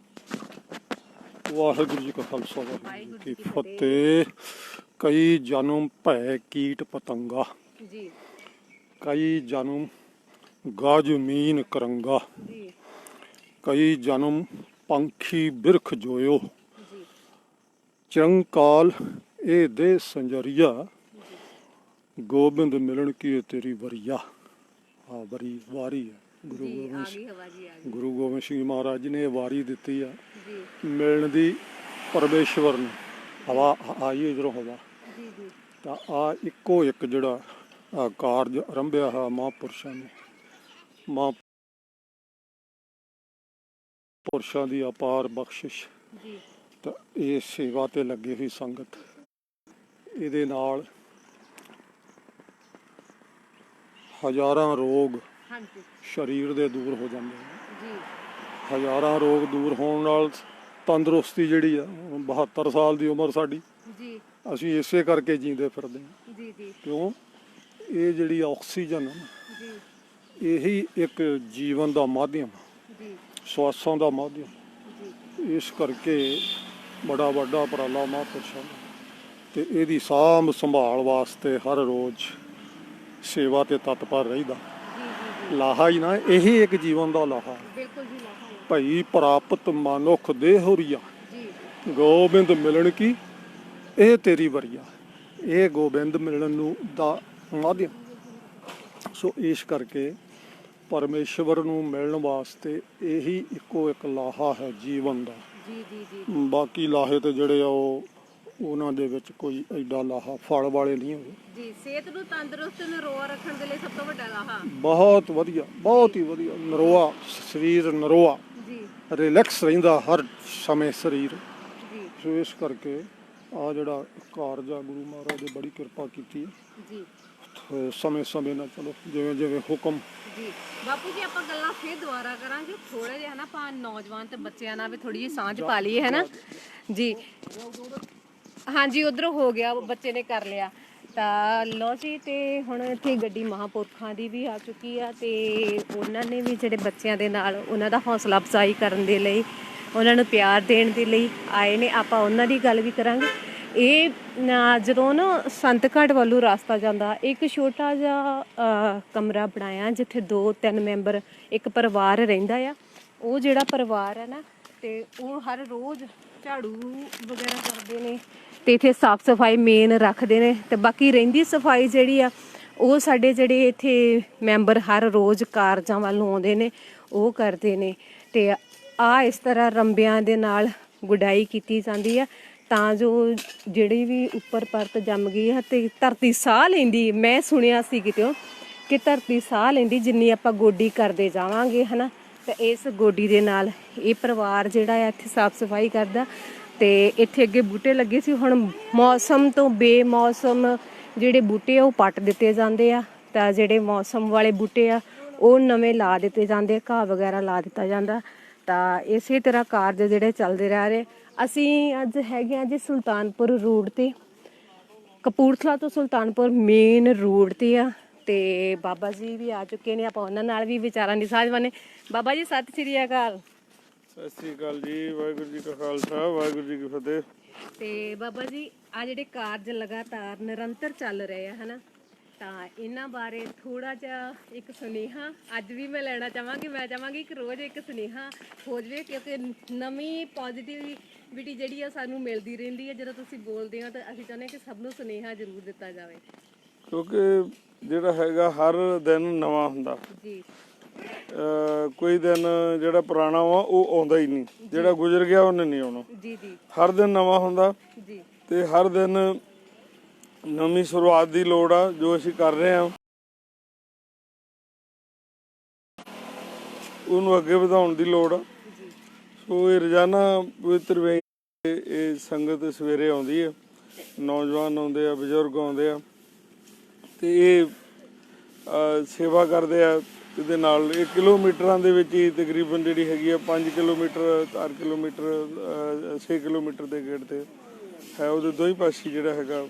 ਵਾਹਿਗੁਰੂ ਜੀ ਕਾ ਖਾਲਸਾ ਵਾਹਿਗੁਰੂ ਜੀ ਕੀ ਫਤਿਹ। ਕਈ ਜਨਮ ਭੈ ਕੀਟ ਪਤੰਗਾ। ਜੀ। ਕਈ ਜਨਮ ਗਾਜ ਮੀਨ ਕਰੰਗਾ। ਜੀ। ਕਈ ਜਨਮ ਪੰਖੀ ਬਿਰਖ ਜੋਇਓ। ਜੀ। ਚਿਰੰਕਾਲ ਇਹ ਦੇ ਸੰਜਰੀਆ। ਗੋਬਿੰਦ ਮਿਲਣ ਕੀ ਤੇਰੀ ਵਰੀਆ? ਆ ਵਰੀ ਵਾਰੀ ਹੈ ਗੁਰੂ ਗੋਬਿੰਦ ਗਈ ਗੁਰੂ ਗੋਬਿੰਦ ਸਿੰਘ ਮਹਾਰਾਜ ਜੀ ਨੇ ਇਹ ਵਾਰੀ ਦਿੱਤੀ ਆ ਮਿਲਣ ਦੀ ਪਰਮੇਸ਼ਵਰ ਨੂੰ। ਹਵਾ ਆਈ ਇਧਰੋਂ ਹਵਾ। ਤਾਂ ਆ ਇੱਕੋ ਇੱਕ ਜਿਹੜਾ ਆ ਕਾਰਜ ਆਰੰਭਿਆ ਹੈ ਮਹਾਂਪੁਰਸ਼ਾਂ ਨੇ। ਪੁਰਸ਼ਾਂ ਦੀ ਅਪਾਰ ਬਖਸ਼ਿਸ਼। ਜੀ। ਤਾਂ ਇਹ ਸੇਵਾ ਤੇ ਲੱਗੀ ਹੋਈ ਸੰਗਤ। ਇਹਦੇ ਨਾਲ ਹਜ਼ਾਰਾਂ ਰੋਗ ਹਾਂਜੀ। ਸਰੀਰ ਦੇ ਦੂਰ ਹੋ ਜਾਂਦੇ ਨੇ। ਜੀ। ਹਜ਼ਾਰਾਂ ਰੋਗ ਦੂਰ ਹੋਣ ਨਾਲ ਤੰਦਰੁਸਤੀ ਜਿਹੜੀ ਆ ਹੁਣ 72 ਸਾਲ ਦੀ ਉਮਰ ਸਾਡੀ। ਜੀ। ਅਸੀਂ ਇਸੇ ਕਰਕੇ ਜੀਂਦੇ ਫਿਰਦੇ ਹਾਂ। ਜੀ ਜੀ। ਕਿਉਂ? ਇਹ ਜਿਹੜੀ ਆਕਸੀਜਨ ਹੈ ਜੀ। ਇਹੀ ਇੱਕ ਜੀਵਨ ਦਾ ਮਾਧਿਅਮ ਜੀ। ਸਵਾਸਾਂ ਦਾ ਮਾਧਿਅਮ। ਜੀ। ਇਸ ਕਰਕੇ ਬੜਾ ਵੱਡਾ ਉਪਰਾਲਾ ਮਹਾਂਪੁਰਸ਼ਾਂ ਤੇ ਇਹਦੀ ਸਾਂਭ ਸੰਭਾਲ ਵਾਸਤੇ ਹਰ ਰੋਜ਼ ਸੇਵਾ ਤੇ ਤਤਪਰ ਰਹੀਦਾ। ਲਾਹਾ ਹੀ ਨਾ ਇਹੀ ਇੱਕ ਜੀਵਨ ਦਾ ਲਾਹਾ। ਬਿਲਕੁਲ ਜੀ ਲਾਹਾ ਭਈ ਪ੍ਰਾਪਤ ਮਨੁੱਖ ਦੇ ਹੁਰੀਆ। ਜੀ। ਗੋਬਿੰਦ ਮਿਲਣ ਕੀ? ਇਹ ਤੇਰੀ ਵਰੀਆ। ਇਹ ਗੋਬਿੰਦ ਮਿਲਣ ਨੂੰ ਦਾ ਮਾਧਿਅਮ। ਸੋ ਇਸ ਕਰਕੇ ਪਰਮੇਸ਼ਵਰ ਨੂੰ ਮਿਲਣ ਵਾਸਤੇ ਇਹੀ ਇੱਕੋ ਇੱਕ ਲਾਹਾ ਹੈ ਜੀਵਨ ਦਾ। ਜੀ ਜੀ ਜੀ। ਬਾਕੀ ਲਾਹੇ ਤੇ ਜਿਹੜੇ ਆ ਉਹ ਉਹਨਾਂ ਦੇ ਵਿੱਚ ਕੋਈ ਐਡਾ ਲਾਹਾ ਫਲ ਵਾਲੇ ਨਹੀਂ ਹੋਏ ਜੀ ਸਿਹਤ ਨੂੰ ਤੰਦਰੁਸਤ ਨਰੋਆ ਰੱਖਣ ਦੇ ਲਈ ਸਭ ਤੋਂ ਵੱਡਾ ਲਾਹਾ। ਬਹੁਤ ਵਧੀਆ ਬਹੁਤ ਹੀ ਵਧੀਆ। ਨਰੋਆ ਸਰੀਰ ਨਰੋਆ। ਜੀ। ਰਿਲੈਕਸ ਰਹਿੰਦਾ ਹਰ ਸਮੇਂ ਸਰੀਰ। ਜੀ। ਸੋ ਇਸ ਕਰਕੇ ਆ ਜਿਹੜਾ ਕਾਰਜ ਆ ਗੁਰੂ ਮਹਾਰਾਜ ਨੇ ਬੜੀ ਕਿਰਪਾ ਕੀਤੀ ਹੈ। ਜੀ। ਸਮੇਂ ਸਮੇਂ ਨਾਲ ਚਲੋ ਜਿਵੇਂ ਜਿਵੇਂ ਹੁਕਮ। ਜੀ। ਬਾਪੂ ਜੀ ਆਪਾਂ ਗੱਲਾਂ ਫੇਰ ਦੁਬਾਰਾ ਕਰਾਂਗੇ। ਥੋੜਾ ਜਿਹਾ ਨਾ ਆਪਾਂ ਨੌਜਵਾਨ ਤੇ ਬੱਚਿਆਂ ਨਾਲ ਵੀ ਥੋੜੀ ਜਿਹੀ ਸਾਂਝ ਪਾ ਲਈਏ ਹੈ ਨਾ? ਜੀ। ਹਾਂਜੀ ਉਧਰ ਹੋ ਗਿਆ ਬੱਚੇ ਨੇ ਕਰ ਲਿਆ। ਤਾਂ ਲੋ ਜੀ ਤੇ ਹੁਣ ਇੱਥੇ ਗੱਡੀ ਮਹਾਪੁਰਖਾਂ ਦੀ ਵੀ ਆ ਚੁੱਕੀ ਆ ਤੇ ਉਹਨਾਂ ਨੇ ਵੀ ਜਿਹੜੇ ਬੱਚਿਆਂ ਦੇ ਨਾਲ ਉਹਨਾਂ ਦਾ ਹੌਸਲਾ ਅਫਜ਼ਾਈ ਕਰਨ ਦੇ ਲਈ ਉਹਨਾਂ ਨੂੰ ਪਿਆਰ ਦੇਣ ਦੇ ਲਈ ਆਏ ਨੇ। ਆਪਾਂ ਉਹਨਾਂ ਦੀ ਗੱਲ ਵੀ ਕਰਾਂਗੇ। ਇਹ ਨਾ, ਜਦੋਂ ਨਾ ਸੰਤ ਘਾਟ ਵੱਲੋਂ ਰਾਸਤਾ ਜਾਂਦਾ ਇੱਕ ਛੋਟਾ ਜਿਹਾ ਕਮਰਾ ਬਣਾਇਆ ਜਿੱਥੇ ਦੋ ਤਿੰਨ ਮੈਂਬਰ ਇੱਕ ਪਰਿਵਾਰ ਰਹਿੰਦਾ ਆ। ਉਹ ਜਿਹੜਾ ਪਰਿਵਾਰ ਹੈ ਨਾ ਤੇ ਉਹ ਹਰ ਰੋਜ਼ ਝਾੜੂ ਵਗੈਰਾ ਕਰਦੇ ਨੇ। ਤੇ ਇੱਥੇ ਸਾਫ਼ ਸਫ਼ਾਈ ਮੇਨ ਰੱਖਦੇ ਨੇ ਤੇ ਬਾਕੀ ਰਹਿੰਦੀ ਸਫ਼ਾਈ ਜਿਹੜੀ ਆ, ਉਹ ਸਾਡੇ ਜਿਹੜੇ ਇੱਥੇ ਮੈਂਬਰ ਹਰ ਰੋਜ਼ ਕਾਰਜਾਂ ਵੱਲ ਆਉਂਦੇ ਨੇ, ਉਹ ਕਰਦੇ ਨੇ ਤੇ ਆ ਇਸ ਤਰ੍ਹਾਂ ਰੰਬਿਆਂ ਦੇ ਨਾਲ ਗੁਡਾਈ ਕੀਤੀ ਜਾਂਦੀ ਆ ਤਾਂ ਜੋ ਜਿਹੜੀ ਵੀ ਉੱਪਰ ਪਰਤ ਜੰਮ ਗਈ ਹੈ ਤੇ ਧਰਤੀ ਸਾਹ ਲੈਂਦੀ, ਮੈਂ ਸੁਣਿਆ ਸੀ ਕਿਤੇ ਕਿ ਧਰਤੀ ਸਾਹ ਲੈਂਦੀ ਜਿੰਨੀ ਆਪਾਂ ਗੋਡੀ ਕਰਦੇ ਜਾਵਾਂਗੇ, ਹਨਾ? ਤੇ ਇਸ ਗੋਡੀ ਦੇ ਨਾਲ ਇਹ ਪਰਿਵਾਰ ਜਿਹੜਾ ਆ ਇੱਥੇ ਸਾਫ਼ ਸਫ਼ਾਈ ਕਰਦਾ ਤੇ ਇੱਥੇ ਅੱਗੇ ਬੂਟੇ ਲੱਗੇ ਸੀ। ਹੁਣ ਮੌਸਮ ਤੋਂ ਬੇਮੌਸਮ ਜਿਹੜੇ ਬੂਟੇ ਆ, ਉਹ ਪੱਟ ਦਿੱਤੇ ਜਾਂਦੇ ਆ। ਤਾਂ ਜਿਹੜੇ ਮੌਸਮ ਵਾਲੇ ਬੂਟੇ ਆ, ਉਹ ਨਵੇਂ ਲਾ ਦਿੱਤੇ ਜਾਂਦੇ ਘਾਹ ਵਗੈਰਾ ਲਾ ਦਿੱਤਾ ਜਾਂਦਾ। ਤਾਂ ਇਸੇ ਤਰ੍ਹਾਂ ਕਾਰਜ ਜਿਹੜੇ ਚੱਲਦੇ ਰਹਿ ਰਹੇ। ਅਸੀਂ ਅੱਜ ਹੈਗੇ ਆ ਜੀ ਸੁਲਤਾਨਪੁਰ ਰੋਡ ਤੇ। ਕਪੂਰਥਲਾ ਤੋਂ ਸੁਲਤਾਨਪੁਰ ਮੇਨ ਰੋਡ ਤੇ ਆ। ਤੇ ਬਾਬਾ ਜੀ ਵੀ ਆ ਚੁੱਕੇ ਨੇ, ਆਪਾਂ ਉਹਨਾਂ ਨਾਲ ਵੀ ਵਿਚਾਰਾਂ ਦੀ ਸਾਂਝ ਬਣੇ ਬਾਬਾ ਜੀ, ਸਤਿ ਸ੍ਰੀ ਅਕਾਲ। ਸਤਿ ਸ੍ਰੀ ਅਕਾਲ ਜੀ ਵਾਹਿਗੁਰੂ ਜੀ ਕਾ ਖਾਲਸਾ ਵਾਹਿਗੁਰੂ ਜੀ ਕੀ ਫਤਿਹ। ਤੇ ਬਾਬਾ ਜੀ ਆ ਜਿਹੜੇ ਕਾਰਜ ਲਗਾਤਾਰ ਨਿਰੰਤਰ ਚੱਲ ਰਹੇ ਆ ਹਨਾ? ਤਾਂ ਇਹਨਾਂ ਬਾਰੇ ਥੋੜਾ ਜਿਹਾ ਇੱਕ ਸੁਨੇਹਾ ਅੱਜ ਵੀ ਮੈਂ ਲੈਣਾ ਚਾਹਾਂਗੀ ਮੈਂ ਚਾਹਾਂਗੀ ਕਿ ਰੋਜ਼ ਇੱਕ ਸੁਨੇਹਾ ਹੋ ਜਵੇ ਕਿਉਂਕਿ ਨਵੀਂ ਪੋਜ਼ਿਟਿਵਿਟੀ ਜਿਹੜੀ ਆ ਸਾਨੂੰ ਮਿਲਦੀ ਰਹਿੰਦੀ ਹੈ ਜਦੋਂ ਤੁਸੀਂ ਬੋਲਦੇ ਹੋ ਤਾਂ ਅਸੀਂ ਚਾਹੁੰਦੇ ਹਾਂ ਕਿ ਸਭ ਨੂੰ ਸੁਨੇਹਾ ਜ਼ਰੂਰ ਦਿੱਤਾ ਜਾਵੇ। ਕਿਉਂਕਿ ਜਿਹੜਾ ਹੈਗਾ ਹਰ ਦਿਨ ਨਵਾਂ ਹੁੰਦਾ। ਜੀ। ਕੋਈ ਦਿਨ ਜਿਹੜਾ ਪੁਰਾਣਾ ਵਾ ਉਹ ਆਉਂਦਾ ਹੀ ਨਹੀਂ। ਜਿਹੜਾ ਗੁਜ਼ਰ ਗਿਆ ਉਹਨੇ ਨਹੀਂ ਆਉਣਾ। ਜੀ ਜੀ। ਹਰ ਦਿਨ ਨਵਾਂ ਹੁੰਦਾ। ਜੀ। ਤੇ ਹਰ ਦਿਨ ਨਵੀਂ ਸ਼ੁਰੂਆਤ ਦੀ ਲੋੜ ਆ ਜੋ ਅਸੀਂ ਕਰ ਰਹੇ ਹਾਂ ਉਹਨੂੰ ਅੱਗੇ ਵਧਾਉਣ ਦੀ ਲੋੜ ਆ। ਜੀ। ਸੋ ਇਹ ਰੋਜ਼ਾਨਾ ਪਵਿੱਤਰ ਵੇ ਇਹ ਸੰਗਤ ਸਵੇਰੇ ਆਉਂਦੀ ਹੈ ਨੌਜਵਾਨ ਆਉਂਦੇ ਆ ਬਜ਼ੁਰਗ ਆਉਂਦੇ ਆ। ਤੇ ਇਹ ਸੇਵਾ ਕਰਦੇ ਆ। ਇਹਦੇ ਨਾਲ ਇਹ ਕਿਲੋਮੀਟਰਾਂ ਦੇ ਵਿੱਚ ਹੀ ਤਕਰੀਬਨ ਜਿਹੜੀ ਹੈਗੀ ਆ 5 ਕਿਲੋਮੀਟਰ 4 ਕਿਲੋਮੀਟਰ 6 ਕਿਲੋਮੀਟਰ ਦੇ ਗੇੜ ਤੇ ਹੈ। ਉਹਦੇ ਦੋਹੀਂ ਪਾਸੇ ਜਿਹੜਾ ਹੈਗਾ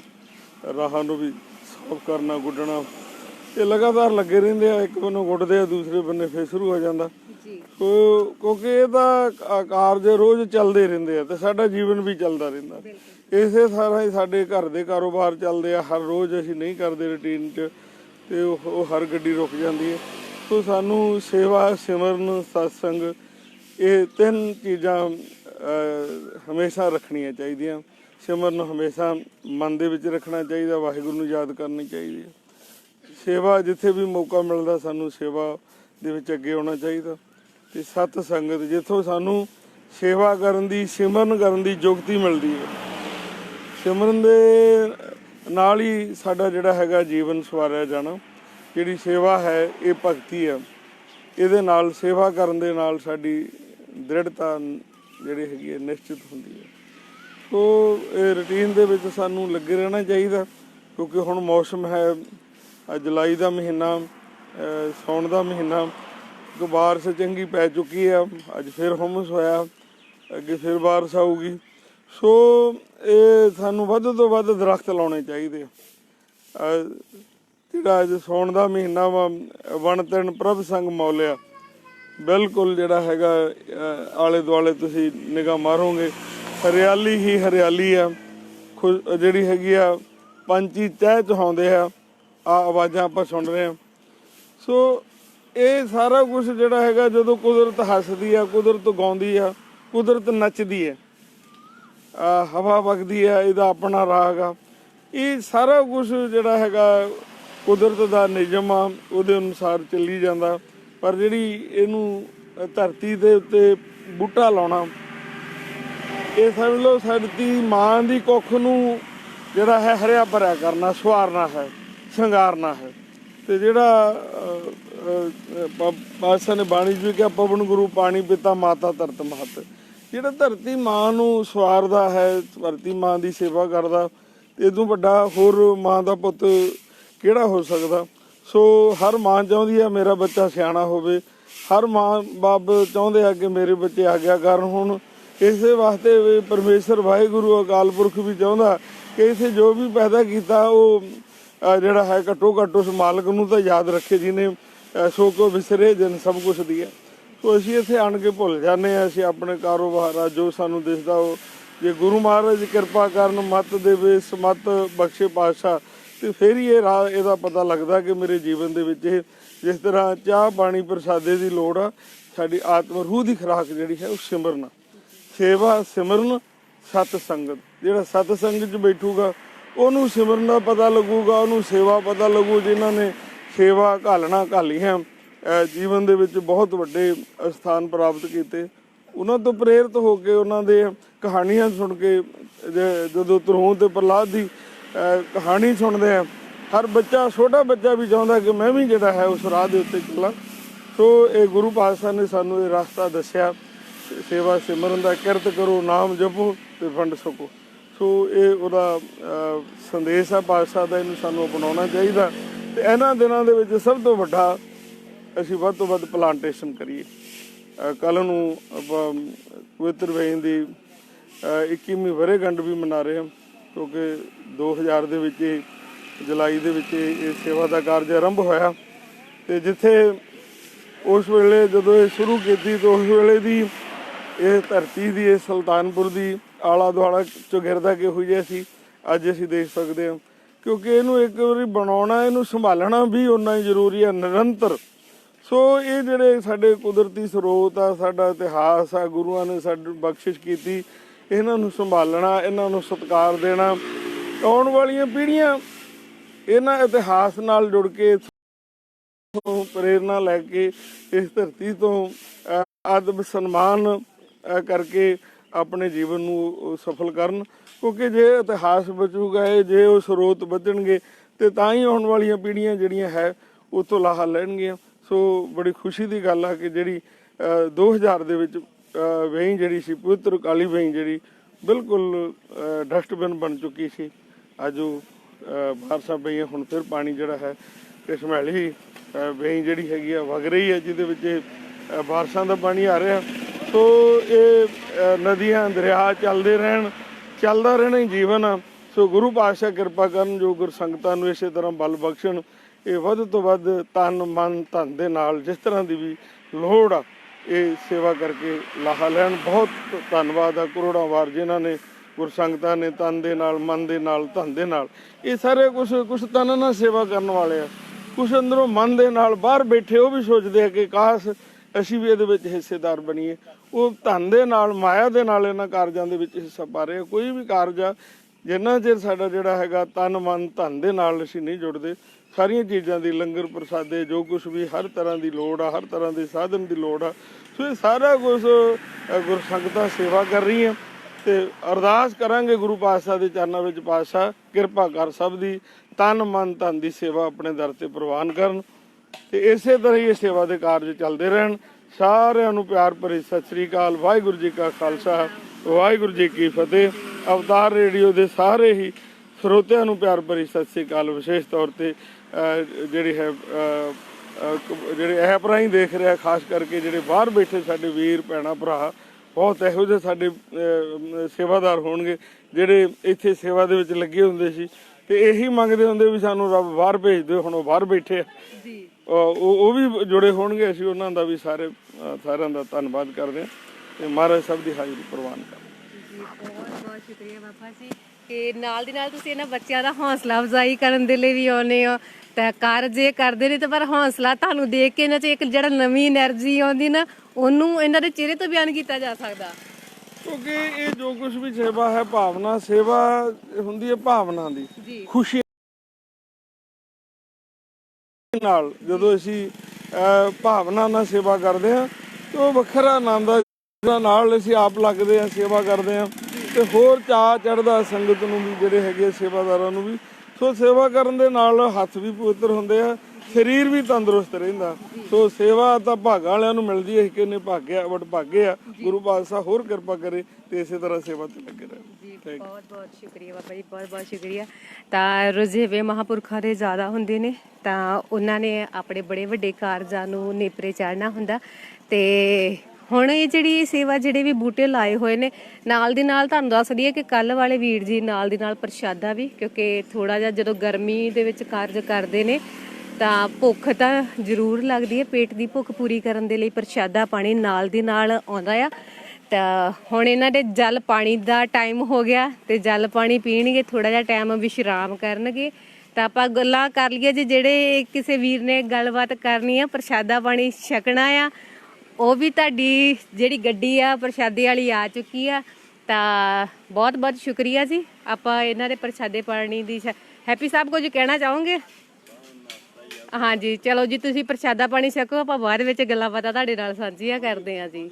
ਰਾਹਾਂ ਨੂੰ ਵੀ ਸਾਫ਼ ਕਰਨਾ ਗੁੱਡਣਾ। ਤੇ ਲਗਾਤਾਰ ਲੱਗੇ ਰਹਿੰਦੇ ਆ ਇੱਕ ਬੰਨੋਂ ਗੁੱਟਦੇ ਆ ਦੂਸਰੇ ਬੰਨੇ ਫੇਰ ਸ਼ੁਰੂ ਹੋ ਜਾਂਦਾ। ਜੀ। ਕਿਉਂਕਿ ਇਹ ਤਾਂ ਕਾਰਜ ਰੋਜ਼ ਚੱਲਦੇ ਰਹਿੰਦੇ ਆ ਤੇ ਸਾਡਾ ਜੀਵਨ ਵੀ ਚੱਲਦਾ ਰਹਿੰਦਾ। ਇਸੇ ਤਰ੍ਹਾਂ ਹੀ ਸਾਡੇ ਘਰ ਦੇ ਕਾਰੋਬਾਰ ਚੱਲਦੇ ਆ। ਹਰ ਰੋਜ਼ ਅਸੀਂ ਨਹੀਂ ਕਰਦੇ ਰੁਟੀਨ 'ਚ ਤੇ ਉਹ ਹਰ ਗੱਡੀ ਰੁਕ ਜਾਂਦੀ ਹੈ। ਸੋ ਸਾਨੂੰ ਸੇਵਾ, ਸਿਮਰਨ ਸਤਸੰਗ ਇਹ ਤਿੰਨ ਚੀਜ਼ਾਂ ਹਮੇਸ਼ਾ ਰੱਖਣੀਆਂ ਚਾਹੀਦੀਆਂ। ਸਿਮਰਨ ਹਮੇਸ਼ਾ ਮਨ ਦੇ ਵਿੱਚ ਰੱਖਣਾ ਚਾਹੀਦਾ, ਵਾਹਿਗੁਰੂ ਨੂੰ ਯਾਦ ਕਰਨੀ ਚਾਹੀਦੀ ਹੈ। ਸੇਵਾ, ਜਿੱਥੇ ਵੀ ਮੌਕਾ ਮਿਲਦਾ ਸਾਨੂੰ ਸੇਵਾ ਦੇ ਵਿੱਚ ਅੱਗੇ ਆਉਣਾ ਚਾਹੀਦਾ। ਤੇ ਸਤ ਸੰਗਤ, ਜਿੱਥੋਂ ਸਾਨੂੰ ਸੇਵਾ ਕਰਨ ਦੀ, ਸਿਮਰਨ ਕਰਨ ਦੀ ਯੋਗਤੀ ਮਿਲਦੀ ਹੈ। ਸਿਮਰਨ ਦੇ ਨਾਲ ਹੀ ਸਾਡਾ ਜਿਹੜਾ ਹੈਗਾ ਜੀਵਨ ਸਵਾਰਿਆ ਜਾਣਾ। ਜਿਹੜੀ ਸੇਵਾ ਹੈ, ਇਹ ਭਗਤੀ ਹੈ। ਇਹਦੇ ਨਾਲ, ਸੇਵਾ ਕਰਨ ਦੇ ਨਾਲ ਸਾਡੀ ਦ੍ਰਿੜਤਾ ਜਿਹੜੀ ਹੈਗੀ ਹੈ, ਨਿਸ਼ਚਿਤ ਹੁੰਦੀ ਹੈ। ਸੋ ਇਹ ਰੁਟੀਨ ਦੇ ਵਿੱਚ ਸਾਨੂੰ ਲੱਗੇ ਰਹਿਣਾ ਚਾਹੀਦਾ, ਕਿਉਂਕਿ ਹੁਣ ਮੌਸਮ ਹੈ ਜੁਲਾਈ ਦਾ ਮਹੀਨਾ, ਅਹ ਸਾਉਣ ਦਾ ਮਹੀਨਾ ਕਿ ਬਾਰਿਸ਼ ਚੰਗੀ ਪੈ ਚੁੱਕੀ ਹੈ, ਅੱਜ ਫਿਰ ਹਮਸ ਹੋਇਆ, ਅੱਗੇ ਫਿਰ ਬਾਰਿਸ਼ ਆਊਗੀ। ਸੋ ਇਹ ਸਾਨੂੰ ਵੱਧ ਤੋਂ ਵੱਧ ਦਰਖਤ ਲਾਉਣੇ ਚਾਹੀਦੇ ਆ। ਜਿਹੜਾ ਅੱਜ ਸਾਉਣ ਦਾ ਮਹੀਨਾ ਵਾ, ਵਣ ਤਣ ਪ੍ਰਭ ਸੰਗ ਮੌਲਿਆ। ਬਿਲਕੁਲ ਜਿਹੜਾ ਹੈਗਾ ਆਲੇ ਦੁਆਲੇ ਤੁਸੀਂ ਨਿਗਾਹ ਮਾਰੋਗੇ, ਹਰਿਆਲੀ ਹੀ ਹਰਿਆਲੀ ਆ। ਖੁ- ਜਿਹੜੀ ਹੈਗੀ ਆ, ਪੰਛੀ ਚਹਿ ਚਹਾਉਂਦੇ ਆ ਆ ਆਵਾਜ਼ਾਂ ਆਪਾਂ ਸੁਣ ਰਹੇ ਆ। ਸੋ, ਇਹ ਸਾਰਾ ਕੁਝ ਜਿਹੜਾ ਹੈਗਾ, ਜਦੋਂ ਕੁਦਰਤ ਹੱਸਦੀ ਆ, ਕੁਦਰਤ ਗਾਉਂਦੀ ਆ, ਕੁਦਰਤ ਨੱਚਦੀ ਹੈ ਆ ਹਵਾ ਵਗਦੀ ਆ, ਇਹਦਾ ਆਪਣਾ ਰਾਗ ਆ। ਇਹ ਸਾਰਾ ਕੁਝ ਜਿਹੜਾ ਹੈਗਾ ਕੁਦਰਤ ਦਾ ਨਿਯਮ ਆ, ਉਹਦੇ ਅਨੁਸਾਰ ਚੱਲੀ ਜਾਂਦਾ। ਪਰ ਜਿਹੜੀ ਇਹਨੂੰ ਧਰਤੀ ਦੇ ਉੱਤੇ ਬੂਟਾ ਲਾਉਣਾ, ਇਹ ਸਮਝ ਲਓ ਸਾਡੀ ਮਾਂ ਦੀ ਕੁੱਖ ਨੂੰ ਜਿਹੜਾ ਹੈ ਹਰਿਆ ਭਰਿਆ ਕਰਨਾ, ਸਵਾਰਨਾ ਹੈ, ਸ਼ਿੰਗਾਰਨਾ ਹੈ। ਤੇ ਜਿਹੜਾ ਪਾਤਸ਼ਾਹ ਨੇ ਬਾਣੀ ਜੀ ਵੀ ਕਿਹਾ, ਪਵਨ ਗੁਰੂ ਪਾਣੀ ਪਿਤਾ, ਮਾਤਾ ਧਰਤ ਮਹਤ। ਜਿਹੜਾ ਧਰਤੀ ਮਾਂ ਨੂੰ ਸਵਾਰਦਾ ਹੈ, ਧਰਤੀ ਮਾਂ ਦੀ ਸੇਵਾ ਕਰਦਾ ਤੇ ਇਦੋਂ ਵੱਡਾ ਹੋਰ ਮਾਂ ਦਾ ਪੁੱਤ ਕਿਹੜਾ ਹੋ ਸਕਦਾ? ਸੋ ਹਰ ਮਾਂ ਚਾਹੁੰਦੀ ਆ ਮੇਰਾ ਬੱਚਾ ਸਿਆਣਾ ਹੋਵੇ। ਹਰ ਮਾਂ ਬਾਪ ਚਾਹੁੰਦੇ ਆ ਕਿ ਮੇਰੇ ਬੱਚੇ ਆਗਿਆ ਕਰਨ ਹੁਣ ਇਸੇ ਵਾਸਤੇ ਵੀ ਪਰਮੇਸ਼ਰ ਵਾਹਿਗੁਰੂ ਅਕਾਲ ਪੁਰਖ ਵੀ ਚਾਹੁੰਦਾ ਕਿ ਇਸੇ ਜੋ ਵੀ ਪੈਦਾ ਕੀਤਾ ਉਹ ਜਿਹੜਾ ਹੈ ਘੱਟੋ ਘੱਟ ਉਸ ਮਾਲਕ ਨੂੰ ਤਾਂ ਯਾਦ ਰੱਖੇ ਜਿਹਨੇ ਸੋ ਕੋ ਵਿਸਰੇ ਜਨ ਸਭ ਕੁਝ ਦਿਆ ਸੋ ਅਸੀਂ ਇੱਥੇ ਆਣ ਕੇ ਭੁੱਲ ਜਾਂਦੇ ਆ, ਅਸੀਂ ਆਪਣੇ ਕਾਰੋਬਾਰ ਆ, ਜੋ ਸਾਨੂੰ ਦਿਸਦਾ ਉਹ। ਜੇ ਗੁਰੂ ਮਹਾਰਾਜ ਕਿਰਪਾ ਕਰਨ ਮਤ ਦੇਵੇ, ਸਮਤ ਬਖਸ਼ੇ ਪਾਤਸ਼ਾਹ ਤੇ ਫਿਰ ਹੀ ਇਹ ਰਾਹ, ਇਹਦਾ ਪਤਾ ਲੱਗਦਾ ਕਿ ਮੇਰੇ ਜੀਵਨ ਦੇ ਵਿੱਚ ਇਹ ਜਿਸ ਤਰ੍ਹਾਂ ਚਾਹ ਪਾਣੀ ਪ੍ਰਸਾਦੇ ਦੀ ਲੋੜ ਆ, ਸਾਡੀ ਆਤਮ ਰੂਹ ਦੀ ਖੁਰਾਕ ਜਿਹੜੀ ਹੈ ਉਹ ਸਿਮਰਨ ਆ। ਸੇਵਾ ਸਿਮਰਨ ਸਤ ਸੰਗਤ, ਜਿਹੜਾ ਸਤ ਸੰਗਤ 'ਚ ਬੈਠੂਗਾ, ਉਹਨੂੰ ਸਿਮਰਨ ਦਾ ਪਤਾ ਲੱਗੂਗਾ, ਉਹਨੂੰ ਸੇਵਾ ਪਤਾ ਲੱਗੂ, ਜਿਨ੍ਹਾਂ ਨੇ ਸੇਵਾ ਘਾਲਣਾ ਘਾਲੀਆਂ ਅਹ ਜੀਵਨ ਦੇ ਵਿੱਚ ਬਹੁਤ ਵੱਡੇ ਸਥਾਨ ਪ੍ਰਾਪਤ ਕੀਤੇ ਉਹਨਾਂ ਤੋਂ ਪ੍ਰੇਰਿਤ ਹੋ ਕੇ ਉਹਨਾਂ ਦੇ ਕਹਾਣੀਆਂ ਸੁਣ ਕੇ, ਜ- ਜਦੋਂ ਤਰੂਹ ਤੇ ਪ੍ਰਲਾਦ ਦੀ ਕਹਾਣੀ ਸੁਣਦੇ ਆ ਹਰ ਬੱਚਾ ਛੋਟਾ ਬੱਚਾ ਵੀ ਚਾਹੁੰਦਾ ਕਿ ਮੈਂ ਵੀ ਜਿਹੜਾ ਹੈ ਉਸ ਰਾਹ ਦੇ ਉੱਤੇ ਚੱਲਾਂ। ਸੋ ਇਹ ਗੁਰੂ ਪਾਤਸ਼ਾਹ ਨੇ ਸਾਨੂੰ ਇਹ ਰਸਤਾ ਦੱਸਿਆ। ਸੇਵਾ ਸਿਮਰਨ ਦਾ ਕਿਰਤ ਕਰੋ ਨਾਮ ਜਪੋ ਤੇ ਵੰਡ ਸਕੋ। ਸੋ ਇਹ ਉਹਦਾ ਸੰਦੇਸ਼ ਆ ਪਾਤਸ਼ਾਹ ਦਾ ਇਹਨੂੰ ਸਾਨੂੰ ਅਪਣਾਉਣਾ ਚਾਹੀਦਾ। ਤੇ ਇਹਨਾਂ ਦਿਨਾਂ ਦੇ ਵਿੱਚ ਸਭ ਤੋਂ ਵੱਡਾ ਅਸੀਂ ਵੱਧ ਤੋਂ ਵੱਧ ਪਲਾਂਟੇਸ਼ਨ ਕਰੀਏ। ਕੱਲ ਨੂੰ ਆਪਾਂ ਪਵਿੱਤਰ ਵੇਨ ਦੀ ਅਹ, 21ਵੀਂ ਵਰ੍ਹੇਗੰਢ ਵੀ ਮਨਾ ਰਹੇ ਹਾਂ। ਕਿਉਂਕਿ 2000 ਦੇ ਵਿੱਚ ਇਹ, ਜੁਲਾਈ ਦੇ ਵਿੱਚ ਇਹ ਸੇਵਾ ਦਾ ਕਾਰਜ ਆਰੰਭ ਹੋਇਆ। ਤੇ ਜਿੱਥੇ ਉਸ ਵੇਲੇ ਜਦੋਂ ਇਹ ਸ਼ੁਰੂ ਕੀਤੀ, ਤਾਂ ਉਸ ਵੇਲੇ ਦੀ ਇਹ ਧਰਤੀ ਦੀ, ਇਹ ਸੁਲਤਾਨਪੁਰ ਦੀ ਆਲਾ ਦੁਆਲਾ ਚੁਗਿਰਦਾ ਕਿਹੋ ਜਿਹਾ ਸੀ, ਅੱਜ ਅਸੀਂ ਦੇਖ ਸਕਦੇ ਹਾਂ। ਕਿਉਂਕਿ ਇਹਨੂੰ ਇੱਕ ਵਾਰੀ ਬਣਾਉਣਾ, ਇਹਨੂੰ ਸੰਭਾਲਣਾ ਵੀ ਉਨਾ ਹੀ ਜ਼ਰੂਰੀ ਹੈ ਨਿਰੰਤਰ। ਸੋ ਇਹ ਜਿਹੜੇ ਸਾਡੇ ਕੁਦਰਤੀ ਸਰੋਤ ਆ, ਸਾਡਾ ਇਤਿਹਾਸ ਆ, ਗੁਰੂਆਂ ਨੇ ਸਾਡੇ ਬਖਸ਼ਿਸ਼ ਕੀਤੀ ਇਹਨਾਂ ਨੂੰ ਸੰਭਾਲਣਾ ਇਹਨਾਂ ਨੂੰ ਸਤਿਕਾਰ ਦੇਣਾ ਆਉਣ ਵਾਲੀਆਂ ਪੀੜ੍ਹੀਆਂ ਇਹਨਾਂ ਇਤਿਹਾਸ ਨਾਲ ਜੁੜ ਕੇ ਤੋਂ ਪ੍ਰੇਰਣਾ ਲੈ ਕੇ ਇਸ ਧਰਤੀ ਤੋਂ ਆਦਮ ਸਨਮਾਨ ਕਰਕੇ ਆਪਣੇ ਜੀਵਨ ਨੂੰ ਉਹ ਸਫਲ ਕਰਨ। ਕਿਉਂਕਿ ਜੇ ਇਤਿਹਾਸ ਬਚੂਗਾ ਇਹ ਜੇ ਉਹ ਸਰੋਤ ਬਚਣਗੇ ਤੇ ਤਾਂ ਹੀ ਆਉਣ ਵਾਲੀਆਂ ਪੀੜ੍ਹੀਆਂ ਜਿਹੜੀਆਂ ਹੈ ਉਹ ਤੋਂ ਲਾਹਾ ਲੈਣਗੀਆਂ। ਸੋ ਬੜੀ ਖੁਸ਼ੀ ਦੀ ਗੱਲ ਆ ਕਿ ਜਿਹੜੀ ਅਹ, 2000 ਦੇ ਵਿੱਚ ਅਹ, ਜਿਹੜੀ ਸੀ ਪਵਿੱਤਰ ਕਾਲੀ ਵੇਈ ਜਿਹੜੀ ਬਿਲਕੁਲ ਡਸਟਬਿਨ ਬਣ ਚੁੱਕੀ ਸੀ। ਅੱਜ ਉਹ ਅਹ, ਪਈਆਂ ਹੁਣ ਫਿਰ ਪਾਣੀ ਜਿਹੜਾ ਹੈ ਕਿਸ਼ਮੈਲੀ ਵੇਈ ਜਿਹੜੀ ਹੈਗੀ ਆ ਵਗ ਰਹੀ ਹੈ ਜਿਹਦੇ ਵਿੱਚ ਇਹ, ਅਹ, ਦਾ ਪਾਣੀ ਆ ਰਿਹਾ। ਸੋ ਇਹ ਨਦੀਆਂ ਦਰਿਆ ਚੱਲਦੇ ਰਹਿਣ ਚੱਲਦਾ ਰਹਿਣਾ ਹੀ ਜੀਵਨ ਆ। ਸੋ ਗੁਰੂ ਪਾਤਸ਼ਾਹ ਕਿਰਪਾ ਕਰਨ ਜੋ ਗੁਰ ਸੰਗਤਾਂ ਨੂੰ ਇਸੇ ਤਰ੍ਹਾਂ ਬਲ ਬਖਸ਼ਣ ਇਹ ਵੱਧ ਤੋਂ ਵੱਧ ਤਨ ਮਨ ਧਨ ਦੇ ਨਾਲ ਜਿਸ ਤਰ੍ਹਾਂ ਦੀ ਵੀ ਲੋੜ ਆ। ਇਹ ਸੇਵਾ ਕਰਕੇ ਲਾਹਾ ਲੈਣ। ਬਹੁਤ ਧੰਨਵਾਦ ਆ ਕਰੋੜਾਂ ਵਾਰ ਜਿਨ੍ਹਾਂ ਨੇ ਗੁਰਸੰਗਤਾਂ ਨੇ ਤਨ ਦੇ ਨਾਲ, ਮਨ ਦੇ ਨਾਲ, ਧਨ ਦੇ ਨਾਲ ਇਹ ਸਾਰੇ ਕੁਝ ਕੁਝ ਤਨ ਨਾਲ ਸੇਵਾ ਕਰਨ ਵਾਲੇ ਆ। ਕੁਝ ਅੰਦਰੋਂ ਮਨ ਦੇ ਨਾਲ, ਬਾਹਰ ਬੈਠੇ ਉਹ ਵੀ ਸੋਚਦੇ ਆ ਕਿ ਕਾਸ਼ ਅਸੀਂ ਵੀ ਇਹਦੇ ਵਿੱਚ ਹਿੱਸੇਦਾਰ ਬਣੀਏ। ਉਹ ਧਨ ਦੇ ਨਾਲ, ਮਾਇਆ ਦੇ ਨਾਲ ਇਹਨਾਂ ਕਾਰਜਾਂ ਦੇ ਵਿੱਚ ਹਿੱਸਾ ਪਾ ਰਹੇ ਆ। ਕੋਈ ਵੀ ਕਾਰਜ ਆ, ਜਿੰਨਾ ਚਿਰ ਸਾਡਾ ਜਿਹੜਾ ਹੈਗਾ ਤਨ, ਮਨ, ਧਨ ਦੇ ਨਾਲ ਅਸੀਂ ਨਹੀਂ ਜੁੜਦੇ ਸਾਰੀਆਂ ਚੀਜ਼ਾਂ ਦੀ ਲੰਗਰ ਪ੍ਰਸਾਦੇ ਜੋ ਕੁਝ ਵੀ ਹਰ ਤਰ੍ਹਾਂ ਦੀ ਲੋੜ ਆ ਹਰ ਤਰ੍ਹਾਂ ਦੇ ਸਾਧਨ ਦੀ ਲੋੜ ਆ। ਸੋ ਇਹ ਸਾਰਾ ਕੁਝ ਅ, ਗੁਰਸੰਗਤਾਂ ਸੇਵਾ ਕਰ ਰਹੀਆਂ ਤੇ ਅਰਦਾਸ ਕਰਾਂਗੇ ਗੁਰੂ ਪਾਤਸ਼ਾਹ ਦੇ ਚਰਨਾਂ ਵਿੱਚ ਪਾਤਸ਼ਾਹ ਕਿਰਪਾ ਕਰ ਸਭ ਦੀ ਤਨ ਮਨ ਧਨ ਦੀ ਸੇਵਾ ਆਪਣੇ ਦਰ ਤੇ ਪ੍ਰਵਾਨ ਕਰਨ। ਤੇ ਇਸੇ ਤਰ੍ਹਾਂ ਹੀ ਇਹ ਸੇਵਾ ਦੇ ਕਾਰਜ ਚੱਲਦੇ ਰਹਿਣ। ਸਾਰਿਆਂ ਨੂੰ ਪਿਆਰ ਭਰੀ ਸਤਿ ਸ੍ਰੀ ਅਕਾਲ। ਵਾਹਿਗੁਰੂ ਜੀ ਕਾ ਖਾਲਸਾ ਵਾਹਿਗੁਰੂ ਜੀ ਕੀ ਫਤਿਹ। ਅਵਤਾਰ ਰੇਡੀਓ ਦੇ ਸਾਰੇ ਹੀ ਸਰੋਤਿਆਂ ਨੂੰ ਪਿਆਰ ਭਰੀ ਸਤਿ ਸ੍ਰੀ ਅਕਾਲ। ਵਿਸ਼ੇਸ਼ ਤੌਰ ਤੇ ਜਿਹੜੀ ਹੈ ਜਿਹੜੇ ਐਪ ਰਾਹੀਂ ਦੇਖ ਰਿਹਾ ਖਾਸ ਕਰਕੇ ਜਿਹੜੇ ਬਾਹਰ ਬੈਠੇ ਸਾਡੇ ਵੀਰ ਭੈਣਾ ਭਰਾ ਬਹੁਤ ਇਹੋ ਜਿਹੇ ਸਾਡੇ ਸੇਵਾਦਾਰ ਹੋਣਗੇ ਜਿਹੜੇ ਇੱਥੇ ਸੇਵਾ ਦੇ ਵਿੱਚ ਲੱਗੇ ਹੁੰਦੇ ਸੀ। ਤੇ ਇਹੀ ਮੰਗਦੇ ਹੁੰਦੇ ਵੀ ਸਾਨੂੰ ਰੱਬ ਬਾਹਰ ਭੇਜ ਦਿਓ ਹੁਣ ਉਹ ਬਾਹਰ ਬੈਠੇ ਆ। ਜੀ। ਉਹ ਉਹ ਵੀ ਜੁੜੇ ਹੋਣਗੇ ਅਸੀਂ ਉਹਨਾਂ ਦਾ ਵੀ ਸਾਰੇ ਸਾਰਿਆਂ ਦਾ ਧੰਨਵਾਦ ਕਰਦੇ ਹਾਂ। ਤੇ ਮਹਾਰਾਜ ਸਭ ਦੀ ਹਾਜ਼ਰੀ ਪ੍ਰਵਾਨ ਕਰ। ਜੀ ਬਹੁਤ ਬਹੁਤ ਸ਼ੁਕਰੀਆ ਬਾਬਾ ਜੀ। ਕਿ ਨਾਲ ਦੀ ਨਾਲ ਤੁਸੀਂ ਇਹਨਾਂ ਬੱਚਿਆਂ ਦਾ ਹੌਸਲਾ ਅਫਜ਼ਾਈ ਕਰਨ ਦੇ ਲਈ ਵੀ ਆਉਨੇ ਹੋ। ਤਾਂ ਕਾਰਜ ਇਹ ਕਰਦੇ ਨੇ ਤੇ ਪਰ ਹੌਸਲਾ ਤੁਹਾਨੂੰ ਦੇਖ ਕੇ ਇਹਨਾਂ 'ਚ ਇੱਕ ਜਿਹੜਾ ਨਵੀਂ એનર્ਜੀ ਆਉਂਦੀ ਨਾ ਉਹਨੂੰ ਇਹਨਾਂ ਦੇ ਚਿਹਰੇ ਤੋਂ ਬਿਆਨ ਕੀਤਾ ਜਾ ਸਕਦਾ। ਕਿਉਂਕਿ ਇਹ ਜੋ ਕੁਝ ਵੀ ਸੇਵਾ ਹੈ ਭਾਵਨਾ ਸੇਵਾ ਹੁੰਦੀ ਹੈ ਭਾਵਨਾ ਦੀ। ਖੁਸ਼ੀ ਨਾਲ ਜਦੋਂ ਅਸੀਂ ਭਾਵਨਾ ਨਾਲ ਸੇਵਾ ਕਰਦੇ ਹਾਂ ਤੇ ਵੱਖਰਾ ਆਨੰਦ ਨਾਲ ਅਸੀਂ ਆਪ ਲੱਗਦੇ ਹਾਂ ਸੇਵਾ ਕਰਦੇ ਹਾਂ। ਤੇ ਹੋਰ ਚਾਅ ਚੜਦਾ ਸੰਗਤ ਨੂੰ ਵੀ ਜਿਹੜੇ ਹੈਗੇ ਸੇਵਾਦਾਰਾਂ ਨੂੰ ਵੀ। ਸੋ ਸੇਵਾ ਕਰਨ ਦੇ ਨਾਲ ਹੱਥ ਵੀ ਪਵਿੱਤਰ ਹੁੰਦੇ ਆ ਸਰੀਰ ਵੀ ਤੰਦਰੁਸਤ ਰਹਿੰਦਾ। ਸੋ ਸੇਵਾ ਤਾਂ ਭਾਗਾਂ ਵਾਲਿਆਂ ਨੂੰ ਮਿਲਦੀ ਹੈ ਕਿ ਨੇ ਭਾਗਿਆ ਵਡ ਭਾਗੇ ਆ। ਗੁਰੂ ਪਾਤਸ਼ਾਹ ਹੋਰ ਕਿਰਪਾ ਕਰੇ ਤੇ ਇਸੇ ਤਰ੍ਹਾਂ ਸੇਵਾ ਤੇ ਲੱਗੇ ਰਹਿਣ ਜੀ ਬਹੁਤ ਬਹੁਤ ਸ਼ੁਕਰੀਆ ਬਾਬਾ ਜੀ ਬਹੁਤ ਬਹੁਤ ਸ਼ੁਕਰੀਆ। ਤਾਂ ਰੁਝੇਵੇਂ ਮਹਾਪੁਰਖਾਂ ਦੇ ਜ਼ਿਆਦਾ ਹੁੰਦੇ ਨੇ ਤਾਂ ਉਹਨਾਂ ਨੇ ਆਪਣੇ ਬੜੇ ਵੱਡੇ ਕਾਰਜਾਂ ਨੂੰ ਨੇਪਰੇ ਚਾੜਨਾ ਹੁੰਦਾ ਤੇ ਹੁਣ ਇਹ ਜਿਹੜੀ ਸੇਵਾ ਜਿਹੜੇ ਵੀ ਬੂਟੇ ਲਾਏ ਹੋਏ ਨੇ, ਨਾਲ ਦੀ ਨਾਲ ਤੁਹਾਨੂੰ ਦੱਸ ਦਈਏ ਕਿ ਕੱਲ ਵਾਲੇ ਵੀਰ ਜੀ ਨਾਲ ਦੀ ਨਾਲ ਪ੍ਰਸ਼ਾਦਾ ਵੀ, ਕਿਉਂਕਿ ਥੋੜਾ ਜਿਹਾ ਜਦੋਂ ਗਰਮੀ ਦੇ ਵਿੱਚ ਕਾਰਜ ਕਰਦੇ ਨੇ, ਤਾਂ ਭੁੱਖ ਤਾਂ ਜ਼ਰੂਰ ਲੱਗਦੀ ਹੈ, ਪੇਟ ਦੀ ਭੁੱਖ ਪੂਰੀ ਕਰਨ ਦੇ ਲਈ ਪ੍ਰਸ਼ਾਦਾ ਪਾਣੀ ਨਾਲ ਦੀ ਨਾਲ ਆਉਂਦਾ ਆ। ਤਾਂ ਹੁਣ ਇਹਨਾਂ ਦੇ ਜਲ ਪਾਣੀ ਦਾ ਟਾਈਮ ਹੋ ਗਿਆ ਤੇ ਜਲ ਪਾਣੀ ਪੀਣਗੇ ਥੋੜਾ ਜਿਹਾ ਟਾਈਮ ਵਿਸ਼ਰਾਮ ਕਰਨਗੇ। ਤਾਂ ਆਪਾਂ ਗੱਲਾਂ ਕਰ ਲਈਏ ਜੇ, ਜਿਹੜੇ ਕਿਸੇ ਵੀਰ ਨੇ ਗੱਲਬਾਤ ਕਰਨੀ ਆ, ਪ੍ਰਸ਼ਾਦਾ ਪਾਣੀ ਛਕਣਾ ਆ ਉਹ ਵੀ ਤੁਹਾਡੀ ਜਿਹੜੀ ਗੱਡੀ ਆ, ਪ੍ਰਸ਼ਾਦੇ ਵਾਲੀ ਆ ਚੁੱਕੀ ਆ, ਤਾਂ ਬਹੁਤ ਬਹੁਤ ਸ਼ੁਕਰੀਆ ਜੀ। ਆਪਾਂ ਇਹਨਾਂ ਦੇ ਪ੍ਰਸ਼ਾਦੇ ਪਾਣੀ ਦੀ ਹੈਪੀ ਸਾਹਿਬ, ਕੁਝ ਕਹਿਣਾ ਚਾਹੋਗੇ? ਹਾਂਜੀ, ਚਲੋ ਜੀ, ਤੁਸੀਂ ਪ੍ਰਸ਼ਾਦਾ ਪਾਣੀ ਛਕੋ, ਆਪਾਂ ਬਾਅਦ ਵਿੱਚ ਗੱਲਾਂ ਬਾਤਾਂ ਤੁਹਾਡੇ ਨਾਲ ਸਾਂਝੀਆਂ ਕਰਦੇ ਹਾਂ ਜੀ।